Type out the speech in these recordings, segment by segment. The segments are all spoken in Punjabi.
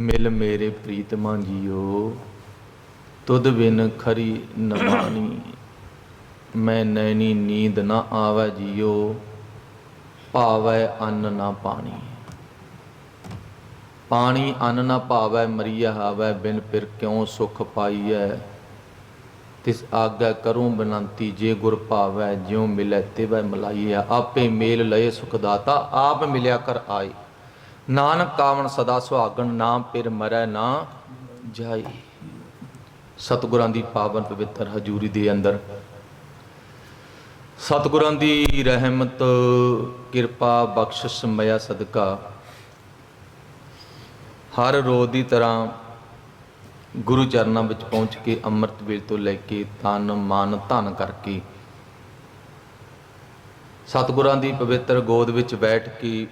ਮਿਲ ਮੇਰੇ ਪ੍ਰੀਤਮਾ ਜੀਓ ਤੁਧ ਬਿਨ ਖਰੀ ਨਮਾਨੀ ਮੈਂ ਨੈਣੀ ਨੀਂਦ ਨਾ ਆਵੈ ਜੀਓ ਭਾਵੈ ਅੰਨ ਨਾ ਪਾਣੀ। ਪਾਣੀ ਅੰਨ ਨਾ ਭਾਵੈ ਮਰੀਆ ਹਾਵੈ, ਬਿਨ ਫਿਰ ਕਿਉ ਸੁਖ ਪਾਈਐ? ਤਿਸ ਆਗੈ ਕਰੂੰ ਬਨੰਤੀ, ਜੇ ਗੁਰ ਭਾਵੈ ਜਿਉ ਮਿਲੈ ਤਿਵੈ ਮਲਾਈਐ। ਆਪੇ ਮੇਲ ਲਏ ਸੁਖ ਦਾਤਾ ਆਪ ਮਿਲਿਆ ਕਰ ਆਏ। ਨਾਨਕ ਕਾਵਣ ਸਦਾ ਸੁਹਾਗਣ ਨਾਮ ਪਿਰ ਮਰੈ ਨਾ ਜਾਈ। ਸਤਿਗੁਰਾਂ ਦੀ ਪਾਵਨ ਪਵਿੱਤਰ ਹਜ਼ੂਰੀ ਦੇ ਅੰਦਰ। ਸਤਿਗੁਰਾਂ ਦੀ ਰਹਿਮਤ, ਕਿਰਪਾ, ਬਖਸ਼ਿਸ਼ ਮਿਆ ਸਦਕਾ। ਹਰ ਰੋਜ਼ ਦੀ ਤਰ੍ਹਾਂ ਗੁਰੂ ਚਰਨਾਂ ਵਿੱਚ ਪਹੁੰਚ ਕੇ ਅੰਮ੍ਰਿਤ ਵੇਲ ਤੋਂ ਲੈ ਕੇ ਤਨ, ਮਨ, ਧਨ ਕਰਕੇ ਸਤਿਗੁਰਾਂ ਦੀ ਪਵਿੱਤਰ ਗੋਦ ਵਿੱਚ ਬੈਠ ਕੇ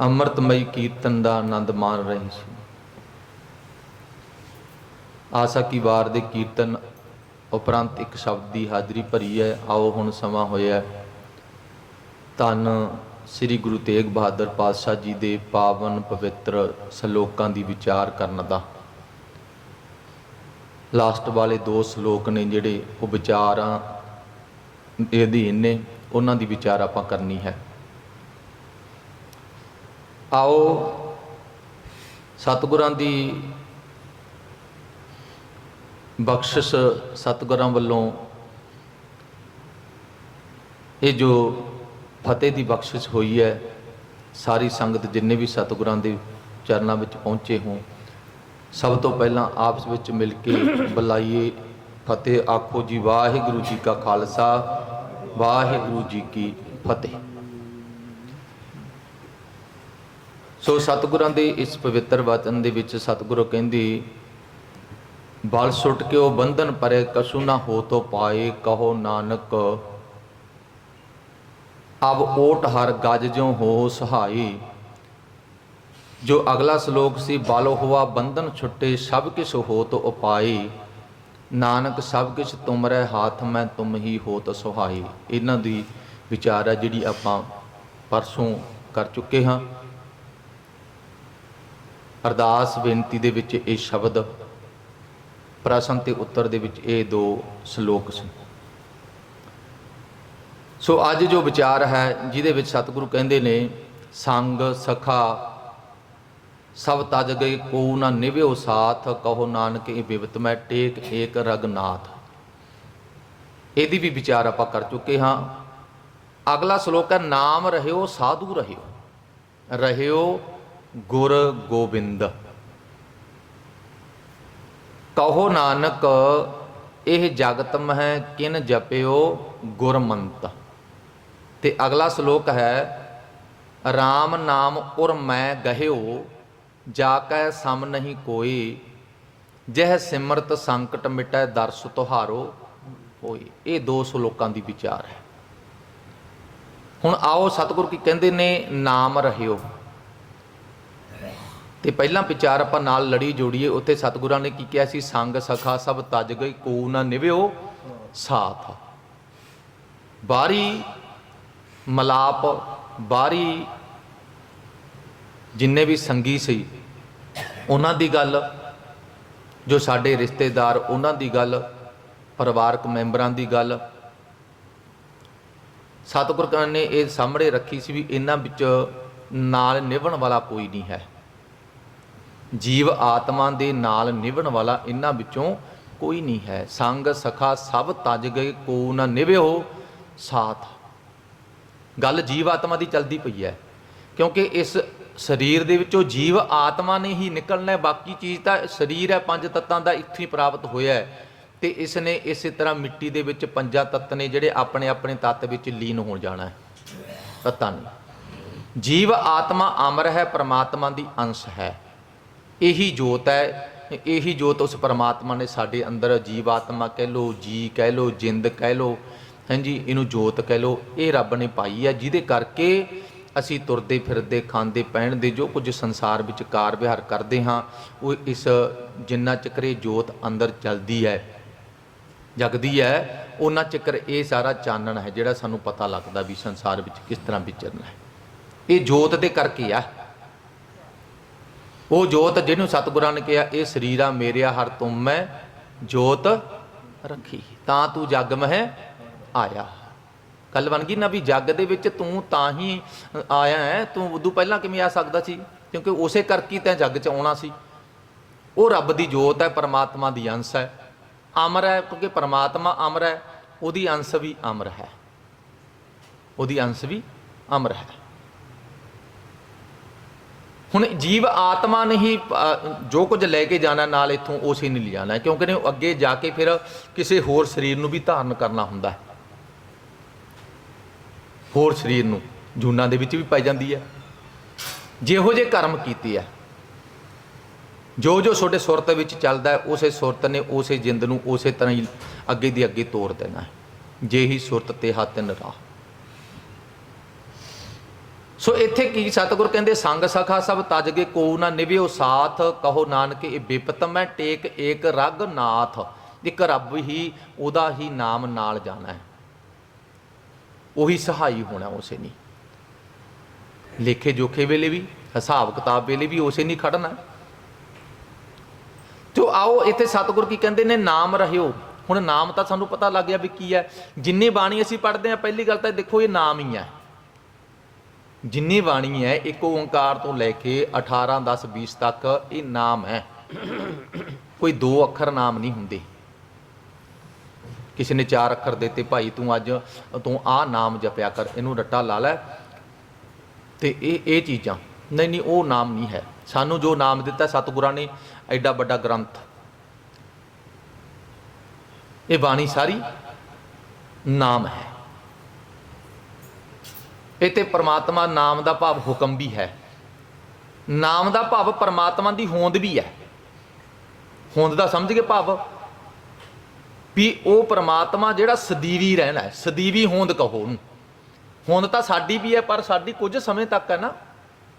ਅੰਮ੍ਰਿਤਮਈ ਕੀਰਤਨ ਦਾ ਆਨੰਦ ਮਾਣ ਰਹੇ ਸੀ। ਆਸਾ ਕੀ ਵਾਰ ਦੇ ਕੀਰਤਨ ਉਪਰੰਤ ਇੱਕ ਸ਼ਬਦ ਦੀ ਹਾਜ਼ਰੀ ਭਰੀ ਹੈ, ਆਓ ਹੁਣ ਸਮਾਂ ਹੋਇਆ ਧੰਨ ਸ੍ਰੀ ਗੁਰੂ ਤੇਗ ਬਹਾਦਰ ਪਾਤਸ਼ਾਹ ਜੀ ਦੇ ਪਾਵਨ ਪਵਿੱਤਰ ਸ਼ਲੋਕਾਂ ਦੀ ਵਿਚਾਰ ਕਰਨ ਦਾ। ਲਾਸਟ ਵਾਲੇ ਦੋ ਸ਼ਲੋਕ ਨੇ ਜਿਹੜੇ ਉਹ ਵਿਚਾਰਾਂ ਦੇ ਅਧੀਨ ਨੇ, ਉਹਨਾਂ ਦੀ ਵਿਚਾਰ ਆਪਾਂ ਕਰਨੀ ਹੈ। ਆਓ ਸਤਿਗੁਰਾਂ ਦੀ ਬਖਸ਼ਿਸ਼ ਸਤਿਗੁਰਾਂ ਵੱਲੋਂ ਇਹ ਜੋ ਫਤਿਹ ਦੀ ਬਖਸ਼ਿਸ਼ ਹੋਈ ਹੈ, ਸਾਰੀ ਸੰਗਤ ਜਿੰਨੇ ਵੀ ਸਤਿਗੁਰਾਂ ਦੇ ਚਰਨਾਂ ਵਿੱਚ ਪਹੁੰਚੇ ਹੋ ਸਭ ਤੋਂ ਪਹਿਲਾਂ ਆਪਸ ਵਿੱਚ ਮਿਲ ਕੇ ਬੁਲਾਈਏ ਫਤਿਹ। ਆਖੋ ਜੀ, ਵਾਹਿਗੁਰੂ ਜੀ ਕਾ ਖਾਲਸਾ, ਵਾਹਿਗੁਰੂ ਜੀ ਕੀ ਫਤਿਹ। ਸੋ ਸਤਿਗੁਰਾਂ ਦੇ ਇਸ ਪਵਿੱਤਰ ਵਚਨ ਦੇ ਵਿੱਚ ਸਤਿਗੁਰੂ ਕਹਿੰਦੀ, ਬਲ ਸੁੱਟ ਕੇ ਉਹ ਬੰਧਨ ਪਰੇ ਕਸ਼ੂ ਨਾ ਹੋ ਤੋ ਪਾਏ, ਕਹੋ ਨਾਨਕ, ਅਬ ਓਟ ਹਰ ਗਜ ਜਿਉ ਹੋ ਸਹਾਈ। ਜੋ ਅਗਲਾ ਸ਼ਲੋਕ ਸੀ, ਬਲ ਹੁਆ ਬੰਧਨ ਛੁੱਟੇ, ਸਭ ਕਿਛ ਹੋ ਤੋ ਉਪਾਈ। ਨਾਨਕ, ਸਭ ਕਿਛ ਤੁਮਰੇ ਹਾਥ, ਮੈਂ ਤੁਮ ਹੀ ਹੋ ਤੋ ਸੁਹਾਈ। ਇਹਨਾਂ ਦੀ ਵਿਚਾਰ ਹੈ ਜਿਹੜੀ ਆਪਾਂ ਪਰਸੋਂ ਕਰ ਚੁੱਕੇ ਹਾਂ। ਅਰਦਾਸ ਬੇਨਤੀ ਦੇ ਵਿੱਚ ਇਹ ਸ਼ਬਦ, ਪ੍ਰਸ਼ਨ ਤੇ ਉੱਤਰ ਦੇ ਵਿੱਚ ਇਹ ਦੋ ਸ਼ਲੋਕ ਸਨ ਸੋ ਅੱਜ ਜੋ ਵਿਚਾਰ ਹੈ, ਜਿਹਦੇ ਵਿੱਚ ਸਤਿਗੁਰੂ ਕਹਿੰਦੇ ਨੇ, ਸੰਗ ਸਖਾ, ਸਭ ਤਜ ਗਏ ਕੋ ਨਾ ਨਿਵਿਓ ਸਾਥ, ਕਹੋ ਨਾਨਕ ਇਹ ਬਿਵਤ ਮੈਂ ਟੇਕ ਏਕ ਰਗਨਾਥ। ਇਹਦੀ ਵੀ ਵਿਚਾਰ ਆਪਾਂ ਕਰ ਚੁੱਕੇ ਹਾਂ। ਅਗਲਾ ਸ਼ਲੋਕ ਹੈ, ਨਾਮ ਰਹਿਓ, ਸਾਧੂ ਰਹਿਓ। ਰਹਿਓ ਗੁਰ ਗੋਬਿੰਦ। ਕਹੋ ਨਾਨਕ, ਇਹ ਜਗਤ ਮਹਿ ਕਿਨ ਜਪਿਓ ਗੁਰਮੰਤ। ਤੇ ਅਗਲਾ ਸ਼ਲੋਕ ਹੈ RAM ਨਾਮ ਉਰ ਮੈਂ ਗਹਿਓ ਜਾ ਕੈ ਸਮ ਨਹੀਂ ਕੋਈ, ਜਹ ਸਿਮਰਤ ਸੰਕਟ ਮਿਟੈ ਦਰਸ ਤੁਹਾਰੋ ਹੋਈ ਇਹ ਦੋ ਸ਼ਲੋਕਾਂ ਦੀ ਵਿਚਾਰ ਹੈ। ਹੁਣ ਆਓ ਸਤਿਗੁਰ ਕੀ ਕਹਿੰਦੇ ਨੇ, ਨਾਮ ਰਹਿਓ। ਤੇ ਪਹਿਲਾਂ ਵਿਚਾਰ ਆਪਾਂ ਨਾਲ ਲੜੀ ਜੋੜੀਏ, ਉੱਥੇ ਸਤਿਗੁਰਾਂ ਨੇ ਕੀ ਕਿਹਾ ਸੀ? ਸੰਗ ਸਖਾ ਸਭ ਤਜ ਗਈ ਕੋ ਨਾ ਨਿਵਿਓ ਸਾਥ। ਬਾਰੀ ਮਲਾਪ, ਬਾਰੀ ਜਿੰਨੇ ਵੀ ਸੰਗੀ ਸੀ, ਉਹਨਾਂ ਦੀ ਗੱਲ, ਜੋ ਸਾਡੇ ਰਿਸ਼ਤੇਦਾਰ, ਉਹਨਾਂ ਦੀ ਗੱਲ, ਪਰਿਵਾਰਕ ਮੈਂਬਰਾਂ ਦੀ ਗੱਲ। ਸਤਿਗੁਰ ਕਾ ਨੇ ਇਹ ਸਾਹਮਣੇ ਰੱਖੀ ਸੀ ਵੀ ਇਹਨਾਂ ਵਿੱਚ ਨਾਲ ਨਿਭਣ ਵਾਲਾ ਕੋਈ ਨਹੀਂ ਹੈ। ਜੀਵ ਆਤਮਾ ਦੇ ਨਾਲ ਨਿਭਣ ਵਾਲਾ ਇਹਨਾਂ ਵਿੱਚੋਂ ਕੋਈ ਨਹੀਂ ਹੈ। ਸੰਗ ਸਖਾ ਸਭ ਤਜ ਗਏ, ਕੋ ਨਾ ਨਿਭਿਓ ਸਾਥ। ਗੱਲ ਜੀਵ ਆਤਮਾ ਦੀ ਚਲਦੀ ਪਈ ਹੈ, ਕਿਉਂਕਿ ਇਸ ਸਰੀਰ ਦੇ ਵਿੱਚੋਂ ਜੀਵ ਆਤਮਾ ਨੇ ਹੀ ਨਿਕਲਣਾ ਹੈ। ਬਾਕੀ ਚੀਜ਼ ਤਾਂ ਸਰੀਰ ਹੈ, ਪੰਜ ਤੱਤਾਂ ਦਾ ਇੱਥੋਂ ਹੀ ਪ੍ਰਾਪਤ ਹੋਇਆ ਹੈ। ਤੇ ਇਸ ਨੇ ਇਸੇ ਤਰ੍ਹਾਂ ਮਿੱਟੀ ਦੇ ਵਿੱਚ ਪੰਜਾਂ ਤੱਤ ਨੇ ਜਿਹੜੇ ਆਪਣੇ ਆਪਣੇ ਤੱਤ ਵਿੱਚ ਲੀਨ ਹੋ ਜਾਣਾ ਹੈ। ਤੱਤਾਂ ਨੇ ਜੀਵ ਆਤਮਾ ਅਮਰ ਹੈ, ਪਰਮਾਤਮਾ ਦੀ ਅੰਸ਼ ਹੈ। ਇਹੀ ਜੋਤ ਹੈ, ਇਹੀ ਜੋਤ ਉਸ ਪਰਮਾਤਮਾ ਨੇ ਸਾਡੇ ਅੰਦਰ ਜੀਵ ਆਤਮਾ ਕਹਿ ਲੋ ਜੀ ਕਹਿ ਲੋ ਜਿੰਦ ਕਹਿ ਲੋ ਹਾਂਜੀ, ਇਹਨੂੰ ਜੋਤ ਕਹਿ ਲੋ ਇਹ ਰੱਬ ਨੇ ਪਾਈ ਹੈ, ਜਿਹਦੇ ਕਰਕੇ ਅਸੀਂ ਤੁਰਦੇ ਫਿਰਦੇ, ਖਾਂਦੇ ਪਹਿਨਦੇ ਜੋ ਕੁਝ ਸੰਸਾਰ ਵਿੱਚ ਕਾਰ ਵਿਹਾਰ ਕਰਦੇ ਹਾਂ, ਉਹ ਇਸ ਜਿੰਨਾ ਚੱਕਰੇ ਜੋਤ ਅੰਦਰ ਚਲਦੀ ਹੈ, ਜਗਦੀ ਹੈ ਉਹਨਾਂ ਚੱਕਰ ਇਹ ਸਾਰਾ ਚਾਨਣ ਹੈ, ਜਿਹੜਾ ਸਾਨੂੰ ਪਤਾ ਲੱਗਦਾ ਵੀ ਸੰਸਾਰ ਵਿੱਚ ਕਿਸ ਤਰ੍ਹਾਂ ਵਿਚਰਨਾ ਹੈ। ਇਹ ਜੋਤ ਦੇ ਕਰਕੇ ਆ। ਉਹ ਜੋਤ ਜਿਹਨੂੰ ਸਤਿਗੁਰਾਂ ਨੇ ਕਿਹਾ, ਇਹ ਸਰੀਰਾ ਮੇਰਿਆ ਹਰ ਤੁਮ ਮੈਂ ਜੋਤ ਰੱਖੀ। ਤਾਂ ਤੂੰ ਜਗ ਮਹਿ ਆਇਆ। ਗੱਲ ਬਣ ਗਈ ਨਾ ਵੀ ਜੱਗ ਦੇ ਵਿੱਚ ਤੂੰ ਤਾਂ ਹੀ ਆਇਆ ਹੈ। ਤੂੰ ਉਦੋਂ ਪਹਿਲਾਂ ਕਿਵੇਂ ਆ ਸਕਦਾ ਸੀ? ਕਿਉਂਕਿ ਉਸੇ ਕਰਕੇ ਤੈਂ ਜੱਗ 'ਚ ਆਉਣਾ ਸੀ। ਉਹ ਰੱਬ ਦੀ ਜੋਤ ਹੈ, ਪਰਮਾਤਮਾ ਦੀ ਅੰਸ਼ ਹੈ। ਅਮਰ ਹੈ, ਕਿਉਂਕਿ ਪਰਮਾਤਮਾ ਅਮਰ ਹੈ। ਉਹਦੀ ਅੰਸ਼ ਵੀ ਅਮਰ ਹੈ। ਉਹਦੀ ਅੰਸ਼ ਵੀ ਅਮਰ ਹੈ। ਹੁਣ ਜੀਵ ਆਤਮਾ ਨੇ ਹੀ ਜੋ ਕੁਝ ਲੈ ਕੇ ਜਾਣਾ ਨਾਲ ਇੱਥੋਂ ਉਸੇ ਨਹੀਂ ਲਿਜਾਣਾ ਕਿਉਂਕਿ ਨੇ ਅੱਗੇ ਜਾ ਕੇ ਫਿਰ ਕਿਸੇ ਹੋਰ ਸਰੀਰ ਨੂੰ ਵੀ ਧਾਰਨ ਕਰਨਾ ਹੁੰਦਾ ਹੈ। ਹੋਰ ਸਰੀਰ ਨੂੰ, ਜੂਨਾਂ ਦੇ ਵਿੱਚ ਵੀ ਪਾਈ ਜਾਂਦੀ ਹੈ। ਜਿਹੋ ਜੇ ਕਰਮ ਕੀਤੀ ਹੈ ਜੋ ਜੋ ਤੁਹਾਡੇ ਸੁਰਤ ਵਿੱਚ ਚੱਲਦਾ ਹੈ, ਉਸੇ ਸੁਰਤ ਨੇ ਉਸੇ ਜਿੰਦ ਨੂੰ ਉਸੇ ਤਰ੍ਹਾਂ ਹੀ ਅੱਗੇ ਦੀ ਅੱਗੇ ਤੋਰ ਦੇਣਾ ਹੈ। ਜੇ ਹੀ ਸੁਰਤ ਤੇ ਹੱਥ ਰਾਹ। ਸੋ ਇੱਥੇ ਕੀ ਸਤਿਗੁਰ ਕਹਿੰਦੇ, ਸੰਗ ਸਖਾ ਸਭ ਤਜਗੇ ਕੋ ਨਾ ਨਿਭਿਓ ਸਾਥ, ਕਹੋ ਨਾਨਕ ਇਹ ਬਿਪਤ ਹੈ, ਟੇਕ ਏਕ ਰਗ ਨਾਥ, ਇੱਕ ਰੱਬ ਹੀ ਉਹਦਾ ਹੀ ਨਾਮ ਨਾਲ ਜਾਣਾ ਹੈ। ਉਹੀ ਸਹਾਈ ਹੋਣਾ ਉਸੇ ਨਹੀਂ ਲੇਖੇ ਜੋਖੇ ਵੇਲੇ ਵੀ, ਹਿਸਾਬ ਕਿਤਾਬ ਵੇਲੇ ਵੀ ਉਸੇ ਨਹੀਂ ਖੜਨਾ ਤੋ ਆਓ, ਇੱਥੇ ਸਤਿਗੁਰ ਕੀ ਕਹਿੰਦੇ ਨੇ, ਨਾਮ ਰਹਿਓ। ਹੁਣ ਨਾਮ ਤਾਂ ਸਾਨੂੰ ਪਤਾ ਲੱਗ ਗਿਆ ਵੀ ਕੀ ਹੈ। ਜਿੰਨੀ ਬਾਣੀ ਅਸੀਂ ਪੜ੍ਹਦੇ ਆ ਪਹਿਲੀ ਗੱਲ ਤਾਂ ਦੇਖੋ ਇਹ ਨਾਮ ਹੀ ਹੈ। ਜਿੰਨੀ ਬਾਣੀ ਹੈ, ਇੱਕ ਓੰਕਾਰ ਤੋਂ ਲੈ ਕੇ 18 10 20 ਤੱਕ ਇਹ ਨਾਮ ਹੈ। ਕੋਈ ਦੋ ਅੱਖਰ ਨਾਮ ਨਹੀਂ ਹੁੰਦੇ। ਕਿਸੇ ਨੇ ਚਾਰ ਅੱਖਰ ਦਿੱਤੇ, ਭਾਈ, ਤੂੰ ਅੱਜ, ਤੂੰ ਆਹ ਨਾਮ ਜਪਿਆ ਕਰ, ਇਹਨੂੰ ਰੱਟਾ ਲਾ ਲੈ। ਤੇ ਇਹ ਇਹ ਚੀਜ਼ਾਂ, ਨਹੀਂ ਨਹੀਂ, ਉਹ ਨਾਮ ਨਹੀਂ ਹੈ। ਸਾਨੂੰ ਜੋ ਨਾਮ ਦਿੱਤਾ ਸਤਿਗੁਰਾਂ ਨੇ, ਐਡਾ ਵੱਡਾ ਗ੍ਰੰਥ। ਇਹ ਬਾਣੀ ਸਾਰੀ ਨਾਮ ਹੈ। ਇਹ ਪਰਮਾਤਮਾ ਨਾਮ ਦਾ ਭਾਵ ਹੁਕਮ ਵੀ ਹੈ। ਨਾਮ ਦਾ ਭਾਵ ਪਰਮਾਤਮਾ ਦੀ ਹੋਂਦ ਵੀ ਹੈ। ਹੋਂਦ ਦਾ ਸਮਝ ਕੇ ਭਾਵ? ਵੀ ਉਹ ਪਰਮਾਤਮਾ ਜਿਹੜਾ ਸਦੀਵੀ ਰਹਿਣਾ ਹੈ, ਸਦੀਵੀ ਹੋਂਦ ਕਹੋ ਉਹਨੂੰ। ਹੋਂਦ ਤਾਂ ਸਾਡੀ ਵੀ ਹੈ, ਪਰ ਸਾਡੀ ਕੁਝ ਸਮੇਂ ਤੱਕ ਹੈ ਨਾ।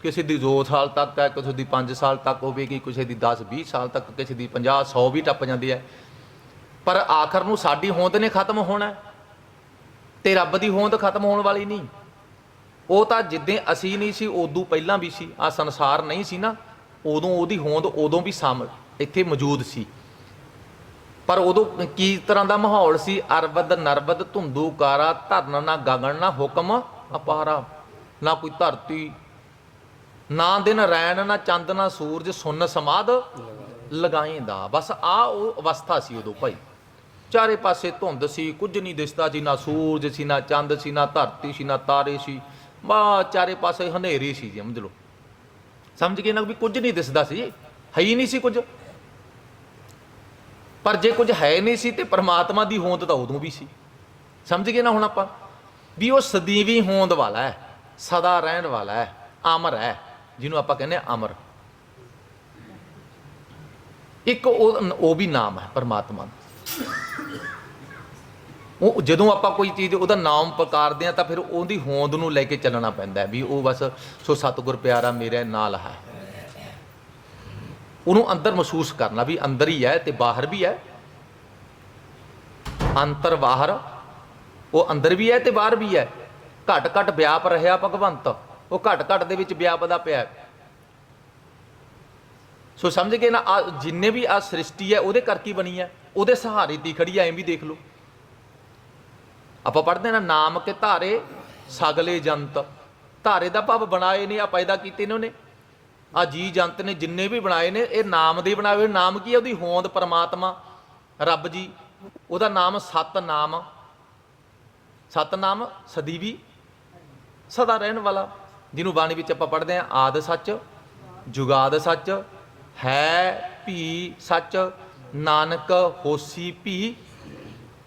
ਕਿਸੇ ਦੀ 2 ਸਾਲ ਤੱਕ ਹੈ, ਕਿਸੇ ਦੀ 5 ਸਾਲ ਤੱਕ ਹੋਵੇਗੀ, ਕਿਸੇ ਦੀ 10 20 ਸਾਲ ਤੱਕ, ਕਿਸੇ ਦੀ 50 100 ਵੀ ਟੱਪ ਜਾਂਦੀ ਹੈ। ਪਰ ਆਖਰ ਨੂੰ ਸਾਡੀ ਹੋਂਦ ਨੇ ਖਤਮ ਹੋਣਾ ਹੈ। ਤੇ ਰੱਬ ਦੀ ਹੋਂਦ ਖਤਮ ਹੋਣ ਵਾਲੀ ਨਹੀਂ। ਉਹ ਤਾਂ ਜਿੱਦਾਂ ਅਸੀਂ ਨਹੀਂ ਸੀ, ਉਦੋਂ ਪਹਿਲਾਂ ਵੀ ਸੀ ਆ ਸੰਸਾਰ ਨਹੀਂ ਸੀ ਨਾ, ਉਦੋਂ ਉਹਦੀ ਹੋਂਦ ਉਦੋਂ ਵੀ ਸਾਮ ਇੱਥੇ ਮੌਜੂਦ ਸੀ। ਪਰ ਉਦੋਂ ਕੀ ਤਰ੍ਹਾਂ ਦਾ ਮਾਹੌਲ ਸੀ? ਅਰਬਦ ਨਰਬਦ ਧੁੰਦੂ, ਕਾਰਾ, ਧਰਨ ਨਾ ਗਗਨ, ਨਾ ਹੁਕਮ ਅਪਾਰਾ ਨਾ ਕੋਈ ਧਰਤੀ, ਨਾ ਦਿਨ ਰੈਣ, ਨਾ ਚੰਦ, ਨਾ ਸੂਰਜ, ਸੁੰਨ ਸਮਾਦ ਲਗਾਏਂਦਾ ਬਸ ਆ ਉਹ ਅਵਸਥਾ ਸੀ ਉਦੋਂ ਭਾਈ। ਚਾਰੇ ਪਾਸੇ ਧੁੰਦ ਸੀ, ਕੁਝ ਨਹੀਂ ਦਿਸਦਾ ਸੀ, ਨਾ ਸੂਰਜ ਸੀ, ਨਾ ਚੰਦ ਸੀ, ਨਾ ਧਰਤੀ ਸੀ, ਨਾ ਤਾਰੇ ਸੀ। ਬਾ ਚਾਰੇ ਪਾਸੇ ਹਨੇਰੀ ਸੀ ਜੀ, ਸਮਝ ਲਓ। ਸਮਝ ਗਏ ਨਾ ਵੀ ਕੁਝ ਨਹੀਂ ਦਿਸਦਾ ਸੀ। ਹੈ ਹੀ ਨਹੀਂ ਸੀ ਕੁਝ। ਪਰ ਜੇ ਕੁਝ ਹੈ ਨਹੀਂ ਸੀ ਤੇ ਪ੍ਰਮਾਤਮਾ ਦੀ ਹੋਂਦ ਤਾਂ ਉਦੋਂ ਵੀ ਸੀ। ਸਮਝ ਗਏ ਨਾ ਹੁਣ ਆਪਾਂ? ਵੀ ਉਹ ਸਦੀਵੀ ਹੋਂਦ ਵਾਲਾ ਹੈ, ਸਦਾ ਰਹਿਣ ਵਾਲਾ ਹੈ, ਅਮਰ ਹੈ, ਜਿਹਨੂੰ ਆਪਾਂ ਕਹਿੰਦੇ ਹਾਂ ਅਮਰ। ਇੱਕ ਉਹ ਉਹ ਵੀ ਨਾਮ ਹੈ ਪਰਮਾਤਮਾ ਦਾ। ਉਹ ਜਦੋਂ ਆਪਾਂ ਕੋਈ ਚੀਜ਼ ਉਹਦਾ ਨਾਮ ਪੁਕਾਰਦੇ ਆ ਤਾਂ ਫਿਰ ਉਹਦੀ ਹੋਂਦ ਨੂੰ ਲੈ ਕੇ ਚੱਲਣਾ ਪੈਂਦਾ ਵੀ ਉਹ ਬਸ ਸੋ ਸਤਿਗੁਰ ਪਿਆਰਾ ਮੇਰੇ ਨਾਲ ਹੈ। ਉਹਨੂੰ ਅੰਦਰ ਮਹਿਸੂਸ ਕਰਨਾ ਵੀ ਅੰਦਰ ਹੀ ਹੈ ਤੇ ਬਾਹਰ ਵੀ ਹੈ। ਅੰਤਰ ਬਾਹਰ, ਉਹ ਅੰਦਰ ਵੀ ਹੈ ਤੇ ਬਾਹਰ ਵੀ ਹੈ। ਘਟ ਘਟ ਵਿਆਪ ਰਿਹਾ ਭਗਵੰਤ, ਉਹ ਘਟ ਘਟ ਦੇ ਵਿੱਚ ਵਿਆਪਦਾ ਪਿਆ ਸੋ ਸਮਝ ਗਏ ਨਾ, ਆ ਜਿੰਨੇ ਵੀ ਆ ਸ੍ਰਿਸ਼ਟੀ ਹੈ ਉਹਦੇ ਕਰਕੇ ਬਣੀ ਹੈ। ਉਹਦੇ ਸਹਾਰੇ ਦੀ ਖੜੀ ਐ ਵੀ ਦੇਖ ਲਓ। ਆਪਾਂ ਪੜ੍ਹਦੇ ਨਾ, ਨਾਮ ਕੇ ਧਾਰੇ ਸਗਲੇ ਜੰਤ। ਧਾਰੇ ਦਾ ਭਾਵ ਬਣਾਏ ਨੇ ਆ ਪੈਦਾ ਕੀਤੇ ਨੇ ਉਹਨੇ। ਆ ਜੀ ਜੰਤ ਨੇ ਜਿੰਨੇ ਵੀ ਬਣਾਏ ਨੇ, ਇਹ ਨਾਮ ਦੇ ਬਣਾਏ ਹੋਏ ਨਾਮ ਕੀ ਹੈ? ਉਹਦੀ ਹੋਂਦ ਪਰਮਾਤਮਾ, ਰੱਬ ਜੀ। ਉਹਦਾ ਨਾਮ ਸਤਨਾਮ। ਸਤਨਾਮ ਸਦੀਵੀ, ਸਦਾ ਰਹਿਣ ਵਾਲਾ, ਜਿਹਨੂੰ ਬਾਣੀ ਵਿੱਚ ਆਪਾਂ ਪੜ੍ਹਦੇ ਆਂ ਆਦ ਸੱਚ, ਜੁਗਾਦ ਸੱਚ, ਹੈ ਭੀ ਸੱਚ, ਨਾਨਕ ਹੋਸੀ ਭੀ।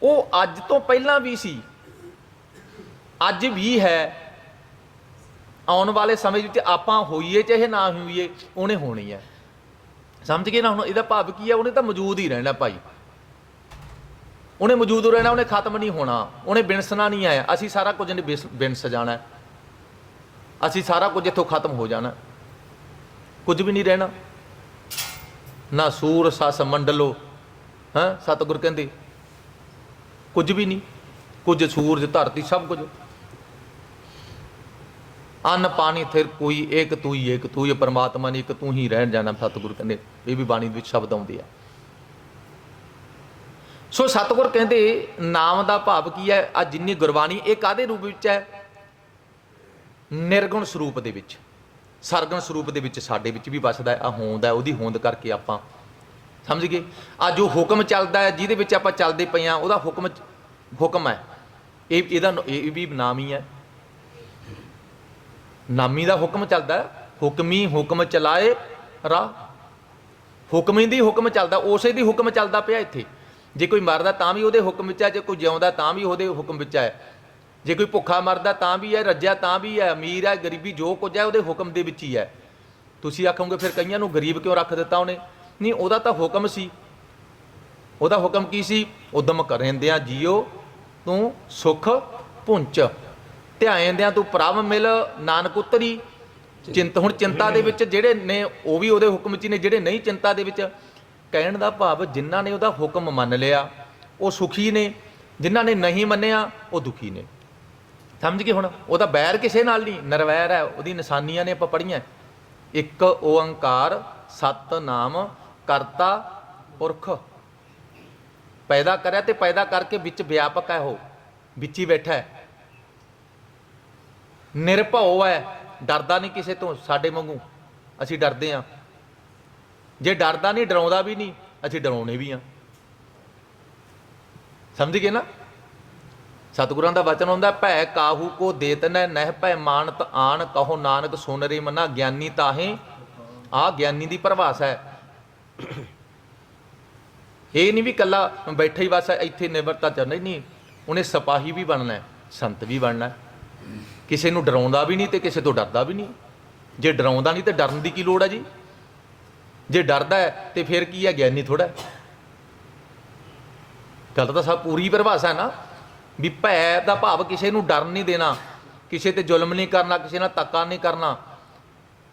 ਉਹ ਅੱਜ ਤੋਂ ਪਹਿਲਾਂ ਵੀ ਸੀ। ਅੱਜ ਵੀ ਹੈ। ਆਉਣ ਵਾਲੇ ਸਮੇਂ ਵਿੱਚ ਆਪਾਂ ਹੋਈਏ ਚਾਹੇ ਨਾ ਹੋਈਏ, ਉਹਨੇ ਹੋਣੀ ਹੈ। ਸਮਝ ਗਏ ਨਾ ਹੁਣ? ਇਹਦਾ ਭਾਵ ਕੀ ਹੈ? ਉਹਨੇ ਤਾਂ ਮੌਜੂਦ ਹੀ ਰਹਿਣਾ ਭਾਈ। ਉਹਨੇ ਮੌਜੂਦ ਰਹਿਣਾ, ਉਹਨੇ ਖਤਮ ਨਹੀਂ ਹੋਣਾ। ਉਹਨੇ ਬਿਨਸਣਾ ਨਹੀਂ ਆਇਆ। ਅਸੀਂ ਸਾਰਾ ਕੁਝ ਨੇ ਬਿਨਸ ਜਾਣਾ। ਅਸੀਂ ਸਾਰਾ ਕੁਝ ਇੱਥੋਂ ਖਤਮ ਹੋ ਜਾਣਾ। ਕੁਝ ਵੀ ਨਹੀਂ ਰਹਿਣਾ। ਨਾ ਸੂਰ ਸਸ ਮੰਡਲੋ ਹਾਂ? ਸਤਿਗੁਰ ਕਹਿੰਦੇ। ਕੁਝ ਵੀ ਨਹੀਂ। ਕੁਝ ਸੂਰਜ, ਧਰਤੀ, ਸਭ ਕੁਝ। ਅੰਨ ਪਾਣੀ ਫਿਰ ਕੋਈ ਏਕ ਤੂੰ ਹੀ ਏਕ ਤੂੰ ਹੀ, ਪਰਮਾਤਮਾ ਨੇ ਇੱਕ ਤੂੰ ਹੀ ਰਹਿਣ ਜਾਣਾ ਸਤਿਗੁਰ ਕਹਿੰਦੇ। ਇਹ ਵੀ ਬਾਣੀ ਵਿੱਚ ਸ਼ਬਦ ਆਉਂਦੇ ਆ। ਸੋ ਸਤਿਗੁਰ ਕਹਿੰਦੇ, ਨਾਮ ਦਾ ਭਾਵ ਕੀ ਹੈ? ਆ ਜਿੰਨੀ ਗੁਰਬਾਣੀ, ਇਹ ਕਾਦੇ ਰੂਪ ਵਿੱਚ ਹੈ? ਨਿਰਗੁਣ ਸਰੂਪ ਦੇ ਵਿੱਚ। ਸਰਗੁਣ ਸਰੂਪ ਦੇ ਵਿੱਚ ਸਾਡੇ ਵਿੱਚ ਵੀ ਵਸਦਾ ਹੈ ਆ ਹੋਂਦ ਹੈ, ਉਹਦੀ ਹੋਂਦ ਕਰਕੇ ਆਪਾਂ, ਸਮਝ ਗਏ? ਆ ਜੋ ਹੁਕਮ ਚੱਲਦਾ ਹੈ, ਜਿਹਦੇ ਵਿੱਚ ਆਪਾਂ ਚੱਲਦੇ ਪਏ ਆ ਉਹਦਾ ਹੁਕਮ ਹੁਕਮ ਹੈ। ਇਹ ਇਹਦਾ ਇਹ ਵੀ ਨਾਮ ਹੀ ਹੈ। ਨਾਮੀ ਦਾ ਹੁਕਮ ਚੱਲਦਾ ਹੁਕਮੀ ਹੁਕਮ ਚਲਾਏ ਰਾ। ਹੁਕਮੀ ਦੀ ਹੁਕਮ ਚੱਲਦਾ, ਉਸੇ ਦੀ ਹੁਕਮ ਚੱਲਦਾ ਪਿਆ ਇੱਥੇ। ਜੇ ਕੋਈ ਮਰਦਾ ਤਾਂ ਵੀ ਉਹਦੇ ਹੁਕਮ ਵਿੱਚ ਹੈ, ਜੇ ਕੋਈ ਜਿਉਂਦਾ ਤਾਂ ਵੀ ਉਹਦੇ ਹੁਕਮ ਵਿੱਚ ਹੈ। ਜੇ ਕੋਈ ਭੁੱਖਾ ਮਰਦਾ ਤਾਂ ਵੀ ਹੈ, ਰੱਜਿਆ ਤਾਂ ਵੀ ਹੈ, ਅਮੀਰ ਹੈ, ਗਰੀਬੀ ਜੋ ਕੁਝ ਹੈ, ਉਹਦੇ ਹੁਕਮ ਦੇ ਵਿੱਚ ਹੀ ਹੈ। ਤੁਸੀਂ ਆਖੋਗੇ, ਫਿਰ ਕਈਆਂ ਨੂੰ ਗਰੀਬ ਕਿਉਂ ਰੱਖ ਦਿੱਤਾ ਉਹਨੇ? ਨਹੀਂ, ਉਹਦਾ ਤਾਂ ਹੁਕਮ ਸੀ। ਉਹਦਾ ਹੁਕਮ ਕੀ ਸੀ? ਉਦਮ ਰਹਿੰਦਿਆਂ ਜੀਓ ਤੂੰ ਸੁਖ ਪੁੰਚ ਧਿਆਏਂਦਿਆਂ ਤੂੰ ਪ੍ਰਭ ਮਿਲ, ਨਾਨਕ ਉਤਰੀ। ਚਿੰਤ ਹੁਣ ਚਿੰਤਾ ਦੇ ਵਿੱਚ ਜਿਹੜੇ ਨੇ, ਉਹ ਵੀ ਉਹਦੇ ਹੁਕਮ 'ਚ ਹੀ ਨੇ, ਜਿਹੜੇ ਨਹੀਂ ਚਿੰਤਾ ਦੇ ਵਿੱਚ, ਕਹਿਣ ਦਾ ਭਾਵ ਜਿਨ੍ਹਾਂ ਨੇ ਉਹਦਾ ਹੁਕਮ ਮੰਨ ਲਿਆ, ਉਹ ਸੁਖੀ ਨੇ। ਜਿਨ੍ਹਾਂ ਨੇ ਨਹੀਂ ਮੰਨਿਆ, ਉਹ ਦੁਖੀ ਨੇ। ਸਮਝ ਗਏ ਹੁਣ? ਉਹਦਾ ਬੈਰ ਕਿਸੇ ਨਾਲ ਨਹੀਂ, ਨਰਵੈਰ ਹੈ। ਉਹਦੀ ਨਿਸ਼ਾਨੀਆਂ ਨੇ ਆਪਾਂ ਪੜੀਆਂ ਇੱਕ ਓੰਕਾਰ ਸਤਨਾਮ ਕਰਤਾ, ਪੁਰਖ। ਪੈਦਾ ਕਰਿਆ ਤੇ ਪੈਦਾ ਕਰਕੇ ਵਿੱਚ ਵਿਆਪਕ ਹੈ ਉਹ। ਵਿੱਚ ਹੀ ਬੈਠਾ ਹੈ। ਨਿਰਭਉ ਹੈ, ਡਰਦਾ ਨਹੀਂ ਕਿਸੇ ਤੋਂ, ਸਾਡੇ ਵਾਂਗੂ। ਅਸੀਂ ਡਰਦੇ ਹਾਂ। ਜੇ ਡਰਦਾ ਨਹੀਂ, ਡਰਾਉਂਦਾ ਵੀ ਨਹੀਂ, ਅਸੀਂ ਡਰਾਉਣੇ ਵੀ ਹਾਂ। ਸਮਝ ਗਏ ਨਾ? ਸਤਿਗੁਰਾਂ ਦਾ ਵਚਨ ਹੁੰਦਾ, ਭੈ ਕਾਹੂ ਕੋ ਦੇਤ ਨਹਿ ਭੈ ਮਾਨਤ ਆਣ ਕਹੋ ਨਾਨਕ ਸੁਨ ਰੇ ਮਨਾ, ਗਿਆਨੀ ਤਾਹੇ। ਆ ਗਿਆਨੀ ਦੀ ਪਰਿਭਾਸ਼ਾ ਹੈ। ਇਹ ਨਹੀਂ ਵੀ ਕੱਲਾ ਬੈਠਾ ਹੀ ਬਸ, ਇੱਥੇ ਨਿਵਰਤਾ ਚੱਲ ਨਹੀਂ ਨਹੀਂ। ਉਹਨੇ ਸਿਪਾਹੀ ਵੀ ਬਣਨਾ ਹੈ, ਸੰਤ ਵੀ ਬਣਨਾ ਹੈ। ਕਿਸੇ ਨੂੰ ਡਰਾਉਂਦਾ ਵੀ ਨਹੀਂ ਤੇ ਕਿਸੇ ਤੋਂ ਡਰਦਾ ਵੀ ਨਹੀਂ। ਜੇ ਡਰਾਉਂਦਾ ਨਹੀਂ ਤੇ ਡਰਨ ਦੀ ਕੀ ਲੋੜ ਹੈ ਜੀ? ਜੇ ਡਰਦਾ ਹੈ ਤੇ ਫਿਰ ਕੀ ਹੈ ਗਿਆਨੀ ਥੋੜਾ ਗੱਲ ਤਾਂ ਸਭ ਪੂਰੀ ਪਰਿਭਾਸ਼ਾ ਹੈ ਨਾ। ਵੀ ਭੈ ਦਾ ਭਾਵ ਕਿਸੇ ਨੂੰ ਡਰਨ ਨਹੀਂ ਦੇਣਾ, ਕਿਸੇ ਤੇ ਜ਼ੁਲਮ ਨਹੀਂ ਕਰਨਾ, ਕਿਸੇ ਨਾਲ ਧੱਕਾ ਨਹੀਂ ਕਰਨਾ।